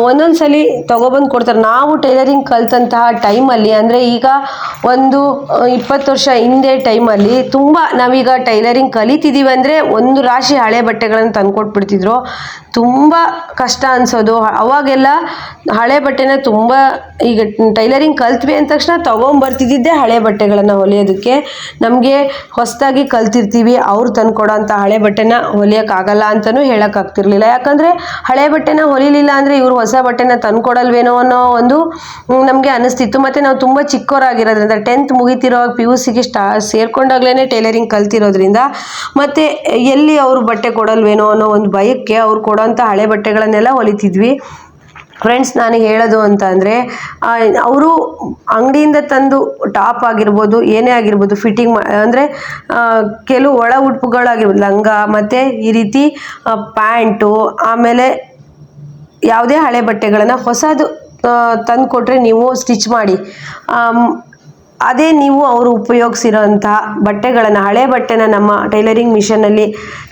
ಒಂದೊಂದು ಸಲ ತೊಗೊಬಂದು ಕೊಡ್ತಾರೆ. ನಾವು ಟೈಲರಿಂಗ್ ಕಲ್ತಂತಹ ಟೈಮಲ್ಲಿ, ಅಂದರೆ ಈಗ ಒಂದು ಇಪ್ಪತ್ತು ವರ್ಷ ಹಿಂದೆ ಟೈಮಲ್ಲಿ ತುಂಬ ನಾವೀಗ ಟೈಲರಿಂಗ್ ಕಲಿತಿದ್ದೀವಿ ಅಂದರೆ ಒಂದು ರಾಶಿ ಹಳೆ ಬಟ್ಟೆಗಳನ್ನು ತಂದುಕೊಟ್ಬಿಡ್ತಿದ್ರು. ತುಂಬ ಕಷ್ಟ ಅನಿಸೋದು. ಅವಾಗೆಲ್ಲ ಹಳೆ ಬಟ್ಟೆನ ತುಂಬ ಈಗ ಟೈಲರಿಂಗ್ ಕಲ್ತ್ವಿ ಅಂದ ತಕ್ಷಣ ತೊಗೊಂಬರ್ತಿದ್ದೆ ಹಳೆ ಬಟ್ಟೆಗಳನ್ನು ಹೊಲಿಯೋದಕ್ಕೆ. ನಮಗೆ ಹೊಸದಾಗಿ ಕಲ್ತಿರ್ತೀವಿ, ಅವ್ರು ತಂದ್ಕೊಡೋಂಥ ಹಳೆ ಬಟ್ಟೆನ ಹೊಲಿಯೋಕ್ಕಾಗಲ್ಲ ಅಂತಲೂ ಹೇಳೋಕ್ಕಾಗ್ತಿರ್ಲಿಲ್ಲ. ಯಾಕಂದರೆ ಹಳೆ ಬಟ್ಟೆನ ಹೊಲಿಲಿಲ್ಲ ಅಂದರೆ ಇವರು ಹೊಸ ಬಟ್ಟೆನ ತಂದ್ಕೊಡಲ್ವೇನೋ ಅನ್ನೋ ಒಂದು ನಮಗೆ ಅನಿಸ್ತಿತ್ತು. ಮತ್ತು ನಾವು ತುಂಬ ಚಿಕ್ಕವರಾಗಿರೋದ್ರಿಂದ ಟೆಂತ್ ಮುಗಿತಿರೋವಾಗ ಪಿ ಯು ಸಿಗೆ ಸ್ಟಾ ಸೇರ್ಕೊಂಡಾಗ್ಲೇ ಟೈಲರಿಂಗ್ ಕಲ್ತಿರೋದ್ರಿಂದ, ಮತ್ತು ಎಲ್ಲಿ ಅವರು ಬಟ್ಟೆ ಕೊಡಲ್ವೇನೋ ಅನ್ನೋ ಒಂದು ಭಯಕ್ಕೆ ಅವ್ರು ಕೊಡೋಂಥ ಹಳೆ ಬಟ್ಟೆಗಳನ್ನೆಲ್ಲ ಹೊಲಿತಿದ್ವಿ. ಫ್ರೆಂಡ್ಸ್ ನಾನು ಹೇಳೋದು ಅಂತ ಅಂದರೆ ಅವರು ಅಂಗಡಿಯಿಂದ ತಂದು ಟಾಪ್ ಆಗಿರ್ಬೋದು, ಏನೇ ಆಗಿರ್ಬೋದು ಫಿಟ್ಟಿಂಗ್ ಅಂದರೆ ಕೆಲವು ಒಳ ಉಡುಪುಗಳಾಗಿರ್ಬೋದು, ಲಂಗ, ಮತ್ತು ಈ ರೀತಿ ಪ್ಯಾಂಟು, ಆಮೇಲೆ ಯಾವುದೇ ಹಳೆ ಬಟ್ಟೆಗಳನ್ನು ಹೊಸದು ತಂದು ಕೊಟ್ಟರೆ ನೀವು ಸ್ಟಿಚ್ ಮಾಡಿ. ಅದೇ ನೀವು ಅವರು ಉಪಯೋಗಿಸಿರೋಂತಹ ಬಟ್ಟೆಗಳನ್ನು, ಹಳೆ ಬಟ್ಟೆನ ನಮ್ಮ ಟೈಲರಿಂಗ್ ಮಿಷನಲ್ಲಿ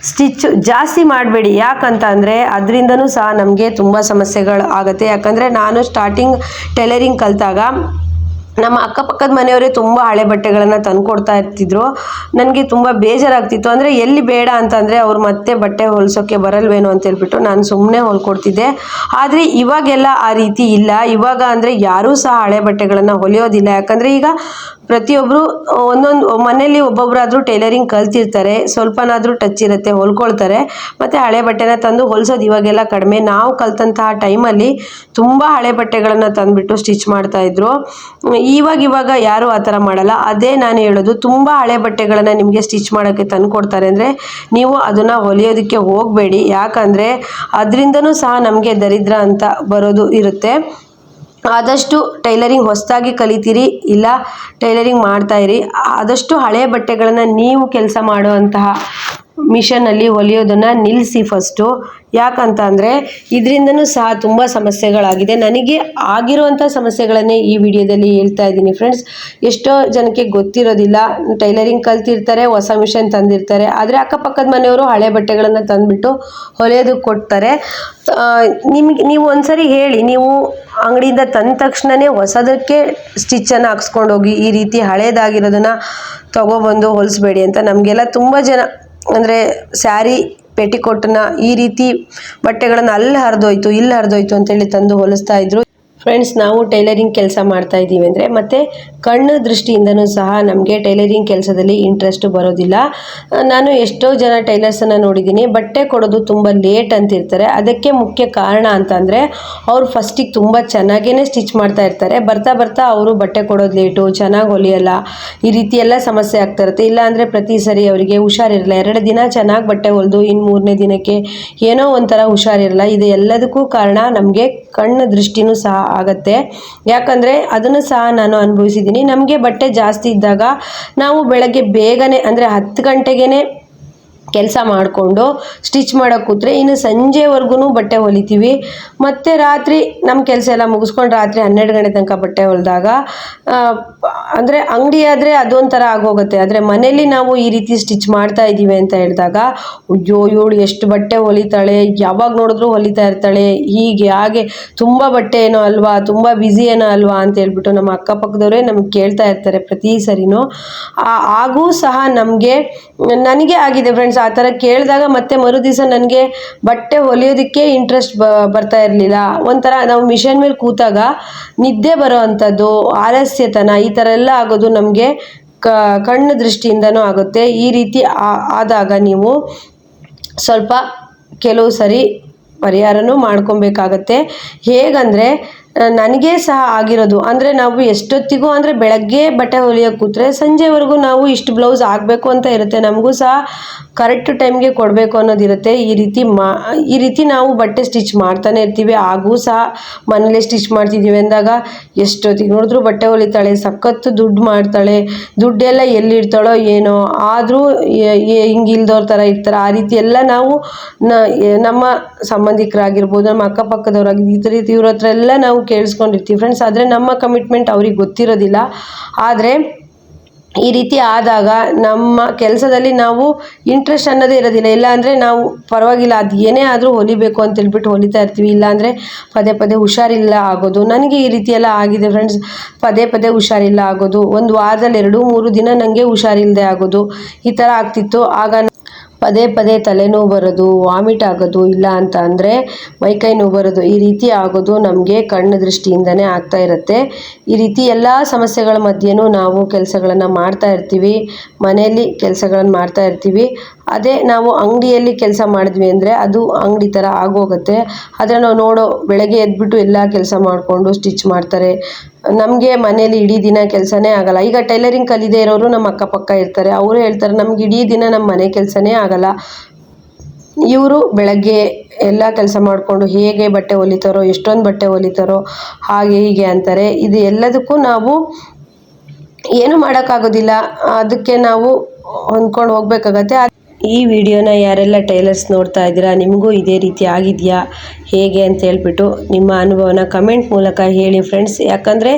ಸ್ಟಿಚ್ ಜಾಸ್ತಿ ಮಾಡಬೇಡಿ. ಯಾಕಂತ ಅಂದರೆ ಅದರಿಂದನೂ ಸಹ ನಮಗೆ ತುಂಬ ಸಮಸ್ಯೆಗಳು ಆಗುತ್ತೆ. ಯಾಕಂದರೆ ನಾನು ಸ್ಟಾರ್ಟಿಂಗ್ ಟೈಲರಿಂಗ್ ಕಲಿತಾಗ ನಮ್ಮ ಅಕ್ಕಪಕ್ಕದ ಮನೆಯವರೇ ತುಂಬ ಹಳೆ ಬಟ್ಟೆಗಳನ್ನು ತಂದುಕೊಡ್ತಾ ಇರ್ತಿದ್ರು. ನನಗೆ ತುಂಬ ಬೇಜಾರಾಗ್ತಿತ್ತು. ಅಂದರೆ ಎಲ್ಲಿ ಬೇಡ ಅಂತಂದರೆ ಅವ್ರು ಮತ್ತೆ ಬಟ್ಟೆ ಹೊಲಿಸೋಕ್ಕೆ ಬರಲ್ವೇನು ಅಂತ ಹೇಳ್ಬಿಟ್ಟು ನಾನು ಸುಮ್ಮನೆ ಹೊಲ್ಕೊಡ್ತಿದ್ದೆ. ಆದರೆ ಇವಾಗೆಲ್ಲ ಆ ರೀತಿ ಇಲ್ಲ. ಇವಾಗ ಅಂದರೆ ಯಾರೂ ಸಹ ಹಳೆ ಬಟ್ಟೆಗಳನ್ನು ಹೊಲಿಯೋದಿಲ್ಲ. ಯಾಕಂದರೆ ಈಗ ಪ್ರತಿಯೊಬ್ಬರು ಒಂದೊಂದು ಮನೇಲಿ ಒಬ್ಬೊಬ್ಬರಾದರೂ ಟೈಲರಿಂಗ್ ಕಲ್ತಿರ್ತಾರೆ, ಸ್ವಲ್ಪನಾದರೂ ಟಚ್ ಇರುತ್ತೆ, ಹೊಲ್ಕೊಳ್ತಾರೆ, ಮತ್ತು ಹಳೆ ಬಟ್ಟೆನ ತಂದು ಹೊಲ್ಸೋದು ಇವಾಗೆಲ್ಲ ಕಡಿಮೆ. ನಾವು ಕಲ್ತಂತಹ ಟೈಮಲ್ಲಿ ತುಂಬ ಹಳೆ ಬಟ್ಟೆಗಳನ್ನು ತಂದುಬಿಟ್ಟು ಸ್ಟಿಚ್ ಮಾಡ್ತಾಯಿದ್ರು ಇವಾಗ ಇವಾಗ ಯಾರೂ ಆ ಥರ ಮಾಡಲ್ಲ. ಅದೇ ನಾನು ಹೇಳೋದು, ತುಂಬ ಹಳೆ ಬಟ್ಟೆಗಳನ್ನು ನಿಮಗೆ ಸ್ಟಿಚ್ ಮಾಡೋಕ್ಕೆ ತಂದು ಕೊಡ್ತಾರೆ ಅಂದರೆ ನೀವು ಅದನ್ನು ಹೊಲಿಯೋದಕ್ಕೆ ಹೋಗಬೇಡಿ. ಯಾಕಂದರೆ ಅದರಿಂದನೂ ಸಹ ನಮಗೆ ದರಿದ್ರ ಅಂತ ಬರೋದು ಇರುತ್ತೆ. ಆದಷ್ಟು ಟೈಲರಿಂಗ್ ಹೊಸದಾಗಿ ಕಲಿತೀರಿ ಇಲ್ಲ ಟೈಲರಿಂಗ್ ಮಾಡ್ತಾ ಇರಿ ಆದಷ್ಟು ಹಳೆ ಬಟ್ಟೆಗಳನ್ನು ನೀವು ಕೆಲಸ ಮಾಡುವಂತಹ ಮಿಷನಲ್ಲಿ ಹೊಲಿಯೋದನ್ನು ನಿಲ್ಲಿಸಿ ಫಸ್ಟು. ಯಾಕಂತ ಅಂದರೆ ಇದರಿಂದನೂ ಸಹ ತುಂಬ ಸಮಸ್ಯೆಗಳಾಗಿದೆ. ನನಗೆ ಆಗಿರುವಂಥ ಸಮಸ್ಯೆಗಳನ್ನೇ ಈ ವಿಡಿಯೋದಲ್ಲಿ ಹೇಳ್ತಾ ಇದ್ದೀನಿ ಫ್ರೆಂಡ್ಸ್. ಎಷ್ಟೋ ಜನಕ್ಕೆ ಗೊತ್ತಿರೋದಿಲ್ಲ. ಟೈಲರಿಂಗ್ ಕಲ್ತಿರ್ತಾರೆ, ಹೊಸ ಮಿಷನ್ ತಂದಿರ್ತಾರೆ. ಆದರೆ ಅಕ್ಕಪಕ್ಕದ ಮನೆಯವರು ಹಳೆ ಬಟ್ಟೆಗಳನ್ನು ತಂದುಬಿಟ್ಟು ಹೊಲಿಯೋದಕ್ಕೆ ಕೊಡ್ತಾರೆ. ನಿಮಗೆ, ನೀವು ಒಂದ್ಸರಿ ಹೇಳಿ. ನೀವು ಅಂಗಡಿಯಿಂದ ತಂದ ತಕ್ಷಣವೇ ಹೊಸದಕ್ಕೆ ಸ್ಟಿಚ್ಚನ್ನು ಹಾಕ್ಸ್ಕೊಂಡು ಹೋಗಿ ಈ ರೀತಿ ಹಳೇದಾಗಿರೋದನ್ನು ತೊಗೊಬಂದು ಹೊಲಿಸ್ಬೇಡಿ ಅಂತ. ನಮಗೆಲ್ಲ ತುಂಬ ಜನ ಅಂದರೆ ಸ್ಯಾರಿ ಪೆಟಿಕೋಟನ್ನ ಈ ರೀತಿ ಬಟ್ಟೆಗಳನ್ನು ಅಲ್ಲಿ ಹರಿದೋಯ್ತು ಇಲ್ಲಿ ಹರಿದೋಯ್ತು ಅಂತೇಳಿ ತಂದು ಹೊಲಿಸ್ತಾ ಇದ್ರು. ಫ್ರೆಂಡ್ಸ್ ನಾವು ಟೈಲರಿಂಗ್ ಕೆಲಸ ಮಾಡ್ತಾ ಇದ್ದೀವಿ ಅಂದರೆ ಮತ್ತು ಕಣ್ಣು ದೃಷ್ಟಿಯಿಂದನೂ ಸಹ ನಮಗೆ ಟೈಲರಿಂಗ್ ಕೆಲಸದಲ್ಲಿ ಇಂಟ್ರೆಸ್ಟ್ ಬರೋದಿಲ್ಲ. ನಾನು ಎಷ್ಟೋ ಜನ ಟೈಲರ್ಸನ್ನು ನೋಡಿದ್ದೀನಿ. ಬಟ್ಟೆ ಕೊಡೋದು ತುಂಬ ಲೇಟ್ ಅಂತಿರ್ತಾರೆ. ಅದಕ್ಕೆ ಮುಖ್ಯ ಕಾರಣ ಅಂತಂದರೆ ಅವ್ರು ಫಸ್ಟಿಗೆ ತುಂಬ ಚೆನ್ನಾಗೇ ಸ್ಟಿಚ್ ಮಾಡ್ತಾ ಇರ್ತಾರೆ. ಬರ್ತಾ ಬರ್ತಾ ಅವರು ಬಟ್ಟೆ ಕೊಡೋದು ಲೇಟು ಚೆನ್ನಾಗಿ ಹೊಲಿಯಲ್ಲ. ಈ ರೀತಿ ಎಲ್ಲ ಸಮಸ್ಯೆ ಆಗ್ತಾ ಇರುತ್ತೆ. ಇಲ್ಲ ಅಂದರೆ ಪ್ರತಿ ಸರಿ ಅವರಿಗೆ ಹುಷಾರಿರಲ್ಲ. ಎರಡು ದಿನ ಚೆನ್ನಾಗಿ ಬಟ್ಟೆ ಹೊಲಿದು ಇನ್ನು ಮೂರನೇ ದಿನಕ್ಕೆ ಏನೋ ಒಂಥರ ಹುಷಾರಿರಲ್ಲ. ಇದು ಎಲ್ಲದಕ್ಕೂ ಕಾರಣ ನಮಗೆ ಕಣ್ಣು ದೃಷ್ಟಿನೂ ಸಹ ಆಗತ್ತೆ. ಯಾಕಂದರೆ ಅದನ್ನು ಸಹ ನಾನು ಅನುಭವಿಸಿದ್ದೀನಿ. ನಮಗೆ ಬಟ್ಟೆ ಜಾಸ್ತಿ ಇದ್ದಾಗ ನಾವು ಬೆಳಗ್ಗೆ ಬೇಗನೆ, ಅಂದರೆ ಹತ್ತು ಗಂಟೆಗೇ ಕೆಲಸ ಮಾಡಿಕೊಂಡು ಸ್ಟಿಚ್ ಮಾಡೋಕ್ಕೆ ಕೂತ್ರೆ ಇನ್ನು ಸಂಜೆವರೆಗೂ ಬಟ್ಟೆ ಹೊಲಿತೀವಿ. ಮತ್ತು ರಾತ್ರಿ ನಮ್ಮ ಕೆಲಸ ಎಲ್ಲ ಮುಗಿಸ್ಕೊಂಡು ರಾತ್ರಿ ಹನ್ನೆರಡು ಗಂಟೆ ತನಕ ಬಟ್ಟೆ ಹೊಲಿದಾಗ ಅಂದರೆ ಅಂಗಡಿ ಆದರೆ ಅದೊಂಥರ ಆಗೋಗುತ್ತೆ. ಆದರೆ ಮನೇಲಿ ನಾವು ಈ ರೀತಿ ಸ್ಟಿಚ್ ಮಾಡ್ತಾ ಇದ್ದೀವಿ ಅಂತ ಹೇಳಿದಾಗ, ಅಯ್ಯೋ, ಇವಳು ಎಷ್ಟು ಬಟ್ಟೆ ಹೊಲಿತಾಳೆ, ಯಾವಾಗ ನೋಡಿದ್ರು ಹೊಲಿತಾ ಇರ್ತಾಳೆ, ಹೀಗೆ, ಹಾಗೆ, ತುಂಬ ಬಟ್ಟೆ ಏನೋ ಅಲ್ವಾ, ತುಂಬ ಬ್ಯುಸಿ ಏನೋ ಅಲ್ವಾ ಅಂತ ಹೇಳ್ಬಿಟ್ಟು ನಮ್ಮ ಅಕ್ಕಪಕ್ಕದವರೇ ನಮ್ಗೆ ಕೇಳ್ತಾ ಇರ್ತಾರೆ ಪ್ರತಿ ಸರಿನೂ. ಆಗೂ ಸಹ ನಮಗೆ, ನನಗೆ ಆಗಿದೆ ಫ್ರೆಂಡ್ಸ್ ಆ ಥರ ಕೇಳಿದಾಗ ಮತ್ತೆ ಮರು ದಿವಸ ನನಗೆ ಬಟ್ಟೆ ಹೊಲಿಯೋದಕ್ಕೆ ಇಂಟ್ರೆಸ್ಟ್ ಬ, ಬರ್ತಾ ಇರಲಿಲ್ಲ. ಒಂಥರ ನಾವು ಮಿಷನ್ ಮೇಲೆ ಕೂತಾಗ ನಿದ್ದೆ ಬರೋ ಅಂಥದ್ದು, ಆಲಸ್ಯತನ ಈ ಥರ ಎಲ್ಲ ಆಗೋದು ನಮಗೆ ಕ, ಕಣ್ಣು ದೃಷ್ಟಿಯಿಂದನೂ ಆಗುತ್ತೆ. ಈ ರೀತಿ ಆದಾಗ ನೀವು ಸ್ವಲ್ಪ ಕೆಲವು ಸರಿ ಪರಿಹಾರನೂ ಮಾಡ್ಕೊಬೇಕಾಗತ್ತೆ. ಹೇಗಂದರೆ ನನಗೆ ಸಹ ಆಗಿರೋದು, ಅಂದರೆ ನಾವು ಎಷ್ಟೊತ್ತಿಗೂ, ಅಂದರೆ ಬೆಳಗ್ಗೆ ಬಟ್ಟೆ ಹೊಲಿಯೋಕೆ ಕೂತ್ರೆ ಸಂಜೆವರೆಗೂ ನಾವು ಇಷ್ಟು ಬ್ಲೌಸ್ ಆಗಬೇಕು ಅಂತ ಇರುತ್ತೆ. ನಮಗೂ ಸಹ ಕರೆಕ್ಟ್ ಟೈಮ್ಗೆ ಕೊಡಬೇಕು ಅನ್ನೋದಿರುತ್ತೆ. ಈ ರೀತಿ ಮಾ, ಈ ರೀತಿ ನಾವು ಬಟ್ಟೆ ಸ್ಟಿಚ್ ಮಾಡ್ತಾನೆ ಇರ್ತೀವಿ. ಹಾಗೂ ಸಹ ಮನೇಲೇ ಸ್ಟಿಚ್ ಮಾಡ್ತಿದ್ದೀವಿ ಅಂದಾಗ ಎಷ್ಟೊತ್ತಿಗೆ ನೋಡಿದ್ರು ಬಟ್ಟೆ ಹೊಲಿತಾಳೆ, ಸಖತ್ತು ದುಡ್ಡು ಮಾಡ್ತಾಳೆ. ದುಡ್ಡೆಲ್ಲ ಎಲ್ಲಿರ್ತಾಳೋ ಏನೋ, ಆದರೂ ಹಿಂಗೆ ಇಲ್ದವ್ರ ಥರ ಇರ್ತಾರೆ. ಆ ರೀತಿ ಎಲ್ಲ ನಾವು ನಮ್ಮ ಸಂಬಂಧಿಕರಾಗಿರ್ಬೋದು, ನಮ್ಮ ಅಕ್ಕಪಕ್ಕದವ್ರಾಗಿ ಈ ರೀತಿ ಇವ್ರ ಹತ್ರ ಎಲ್ಲ ನಾವು ಕೇಳಿಸ್ಕೊಂಡಿರ್ತೀವಿ. ಫ್ರೆಂಡ್ಸ್ ಆದರೆ ನಮ್ಮ ಕಮಿಟ್ಮೆಂಟ್ ಅವ್ರಿಗೆ ಗೊತ್ತಿರೋದಿಲ್ಲ. ಆದರೆ ಈ ರೀತಿ ಆದಾಗ ನಮ್ಮ ಕೆಲಸದಲ್ಲಿ ನಾವು ಇಂಟ್ರೆಸ್ಟ್ ಅನ್ನೋದೇ ಇರೋದಿಲ್ಲ. ಇಲ್ಲ ಅಂದರೆ ನಾವು ಪರವಾಗಿಲ್ಲ, ಅದು ಏನೇ ಆದರೂ ಹೊಲಿಬೇಕು ಅಂತ ಹೇಳ್ಬಿಟ್ಟು ಹೊಲಿತಾ ಇರ್ತೀವಿ. ಇಲ್ಲಾಂದರೆ ಪದೇ ಪದೇ ಹುಷಾರಿಲ್ಲ ಆಗೋದು. ನನಗೆ ಈ ರೀತಿ ಎಲ್ಲ ಆಗಿದೆ ಫ್ರೆಂಡ್ಸ್ ಪದೇ ಪದೇ ಹುಷಾರಿಲ್ಲ ಆಗೋದು. ಒಂದು ವಾರದಲ್ಲಿ ಎರಡು ಮೂರು ದಿನ ನನಗೆ ಹುಷಾರಿಲ್ಲದೆ ಆಗೋದು. ಈ ಥರ ಆಗ್ತಿತ್ತು. ಆಗ ಪದೇ ಪದೇ ತಲೆನೋವು ಬರೋದು, ವಾಮಿಟ್ ಆಗೋದು ಇಲ್ಲ ಅಂತ ಅಂದರೆ ಮೈಕೈ ನೋವು ಬರೋದು, ಈ ರೀತಿ ಆಗೋದು ನಮಗೆ ಕಣ್ಣು ದೃಷ್ಟಿಯಿಂದನೇ ಆಗ್ತಾ ಇರುತ್ತೆ. ಈ ರೀತಿ ಎಲ್ಲ ಸಮಸ್ಯೆಗಳ ಮಧ್ಯೆಯೂ ನಾವು ಕೆಲಸಗಳನ್ನು ಮಾಡ್ತಾ ಇರ್ತೀವಿ. ಮನೆಯಲ್ಲಿ ಕೆಲಸಗಳನ್ನು ಮಾಡ್ತಾ ಇರ್ತೀವಿ. ಅದೇ ನಾವು ಅಂಗಡಿಯಲ್ಲಿ ಕೆಲಸ ಮಾಡಿದ್ವಿ ಅಂದರೆ ಅದು ಅಂಗಡಿ ಥರ ಆಗೋಗುತ್ತೆ. ಆದರೆ ನಾವು ನೋಡೋ ಬೆಳಗ್ಗೆ ಎದ್ಬಿಟ್ಟು ಎಲ್ಲ ಕೆಲಸ ಮಾಡಿಕೊಂಡು ಸ್ಟಿಚ್ ಮಾಡ್ತಾರೆ. ನಮಗೆ ಮನೇಲಿ ಇಡೀ ದಿನ ಕೆಲಸನೇ ಆಗಲ್ಲ. ಈಗ ಟೈಲರಿಂಗ್ ಕಲಿದೇ ಇರೋರು ನಮ್ಮ ಅಕ್ಕಪಕ್ಕ ಇರ್ತಾರೆ. ಅವರು ಹೇಳ್ತಾರೆ, ನಮ್ಗೆ ಇಡೀ ದಿನ ನಮ್ಮ ಮನೆ ಕೆಲಸನೇ ಆಗಲ್ಲ. ಇವರು ಬೆಳಗ್ಗೆ ಎಲ್ಲ ಕೆಲಸ ಮಾಡಿಕೊಂಡು ಹೇಗೆ ಬಟ್ಟೆ ಹೊಲಿತಾರೋ, ಎಷ್ಟೊಂದು ಬಟ್ಟೆ ಹೊಲಿತಾರೋ, ಹಾಗೆ ಹೀಗೆ ಅಂತಾರೆ. ಇದು ಎಲ್ಲದಕ್ಕೂ ನಾವು ಏನು ಮಾಡೋಕ್ಕಾಗೋದಿಲ್ಲ. ಅದಕ್ಕೆ ನಾವು ಹೊಂದ್ಕೊಂಡು ಹೋಗ್ಬೇಕಾಗತ್ತೆ. ಈ ವಿಡಿಯೋನ ಯಾರೆಲ್ಲ ಟೈಲರ್ಸ್ ನೋಡ್ತಾ ಇದ್ದೀರಾ, ನಿಮಗೂ ಇದೇ ರೀತಿ ಆಗಿದೆಯಾ, ಹೇಗೆ ಅಂತ ಹೇಳ್ಬಿಟ್ಟು ನಿಮ್ಮ ಅನುಭವನ ಕಮೆಂಟ್ ಮೂಲಕ ಹೇಳಿ ಫ್ರೆಂಡ್ಸ್. ಯಾಕಂದರೆ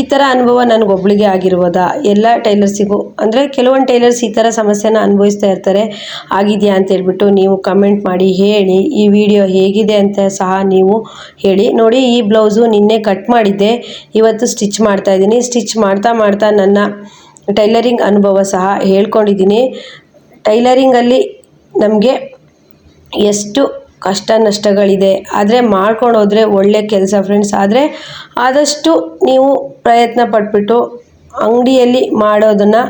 ಈ ಥರ ಅನುಭವ ನನಗೊಬ್ಳಿಗೆ ಆಗಿರ್ಬೋದಾ? ಎಲ್ಲ ಟೈಲರ್ಸಿಗೂ, ಅಂದರೆ ಕೆಲವೊಂದು ಟೈಲರ್ಸ್ ಈ ಥರ ಸಮಸ್ಯೆನ ಅನುಭವಿಸ್ತಾ ಇರ್ತಾರೆ, ಆಗಿದೆಯಾ ಅಂತ ಹೇಳ್ಬಿಟ್ಟು ನೀವು ಕಮೆಂಟ್ ಮಾಡಿ ಹೇಳಿ, ಈ ವಿಡಿಯೋ ಹೇಗಿದೆ ಅಂತ ಸಹ ನೀವು ಹೇಳಿ. ನೋಡಿ, ಈ ಬ್ಲೌಸು ನಿನ್ನೆ ಕಟ್ ಮಾಡಿದ್ದೆ, ಇವತ್ತು ಸ್ಟಿಚ್ ಮಾಡ್ತಾ ಇದ್ದೀನಿ. ಸ್ಟಿಚ್ ಮಾಡ್ತಾ ಮಾಡ್ತಾ ನನ್ನ ಟೈಲರಿಂಗ್ ಅನುಭವ ಸಹ ಹೇಳ್ಕೊಂಡಿದ್ದೀನಿ. ಟೈಲರಿಂಗಲ್ಲಿ ನಮಗೆ ಎಷ್ಟು ಕಷ್ಟ ನಷ್ಟಗಳಿದೆ. ಆದರೆ ಮಾಡ್ಕೊಂಡು ಹೋದರೆ ಒಳ್ಳೆ ಕೆಲಸ ಫ್ರೆಂಡ್ಸ್ ಆದರೆ ಆದಷ್ಟು ನೀವು ಪ್ರಯತ್ನ ಪಟ್ಬಿಟ್ಟು ಅಂಗಡಿಯಲ್ಲಿ ಮಾಡೋದನ್ನು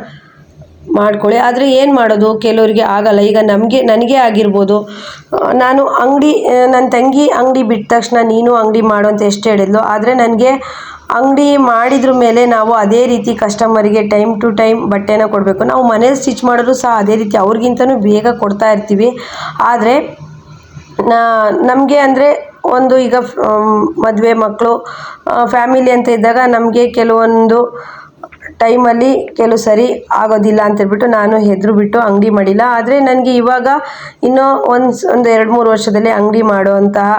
ಮಾಡ್ಕೊಳ್ಳಿ. ಆದರೆ ಏನು ಮಾಡೋದು? ಕೆಲವರಿಗೆ ಆಗಲ್ಲ. ಈಗ ನಮಗೆ, ನನಗೆ ಆಗಿರ್ಬೋದು. ನಾನು ಅಂಗಡಿ, ನನ್ನ ತಂಗಿ ಅಂಗಡಿ ಬಿಟ್ಟ ತಕ್ಷಣ ನೀನು ಅಂಗಡಿ ಮಾಡು ಅಂತ ಎಷ್ಟು ಹೇಳಿದ್ಲು. ಆದರೆ ನನಗೆ ಅಂಗಡಿ ಮಾಡಿದ್ರ ಮೇಲೆ ನಾವು ಅದೇ ರೀತಿ ಕಸ್ಟಮರಿಗೆ ಟೈಮ್ ಟು ಟೈಮ್ ಬಟ್ಟೆನ ಕೊಡಬೇಕು. ನಾವು ಮನೇಲಿ ಸ್ಟಿಚ್ ಮಾಡಿದ್ರು ಸಹ ಅದೇ ರೀತಿ ಅವ್ರಿಗಿಂತನೂ ಬೇಗ ಕೊಡ್ತಾ ಇರ್ತೀವಿ. ಆದರೆ ನಮಗೆ ಅಂದರೆ ಒಂದು ಈಗ ಮದುವೆ ಮಕ್ಕಳು ಫ್ಯಾಮಿಲಿ ಅಂತ ಇದ್ದಾಗ ನಮಗೆ ಕೆಲವೊಂದು ಟೈಮಲ್ಲಿ ಕೆಲವು ಸರಿ ಆಗೋದಿಲ್ಲ ಅಂತೇಳ್ಬಿಟ್ಟು ನಾನು ಹೆದರು ಬಿಟ್ಟು ಅಂಗಡಿ ಮಾಡಿಲ್ಲ. ಆದರೆ ನನಗೆ ಇವಾಗ ಇನ್ನೂ ಒಂದು ಒಂದು ಎರಡು ಮೂರು ವರ್ಷದಲ್ಲಿ ಅಂಗಡಿ ಮಾಡುವಂತಹ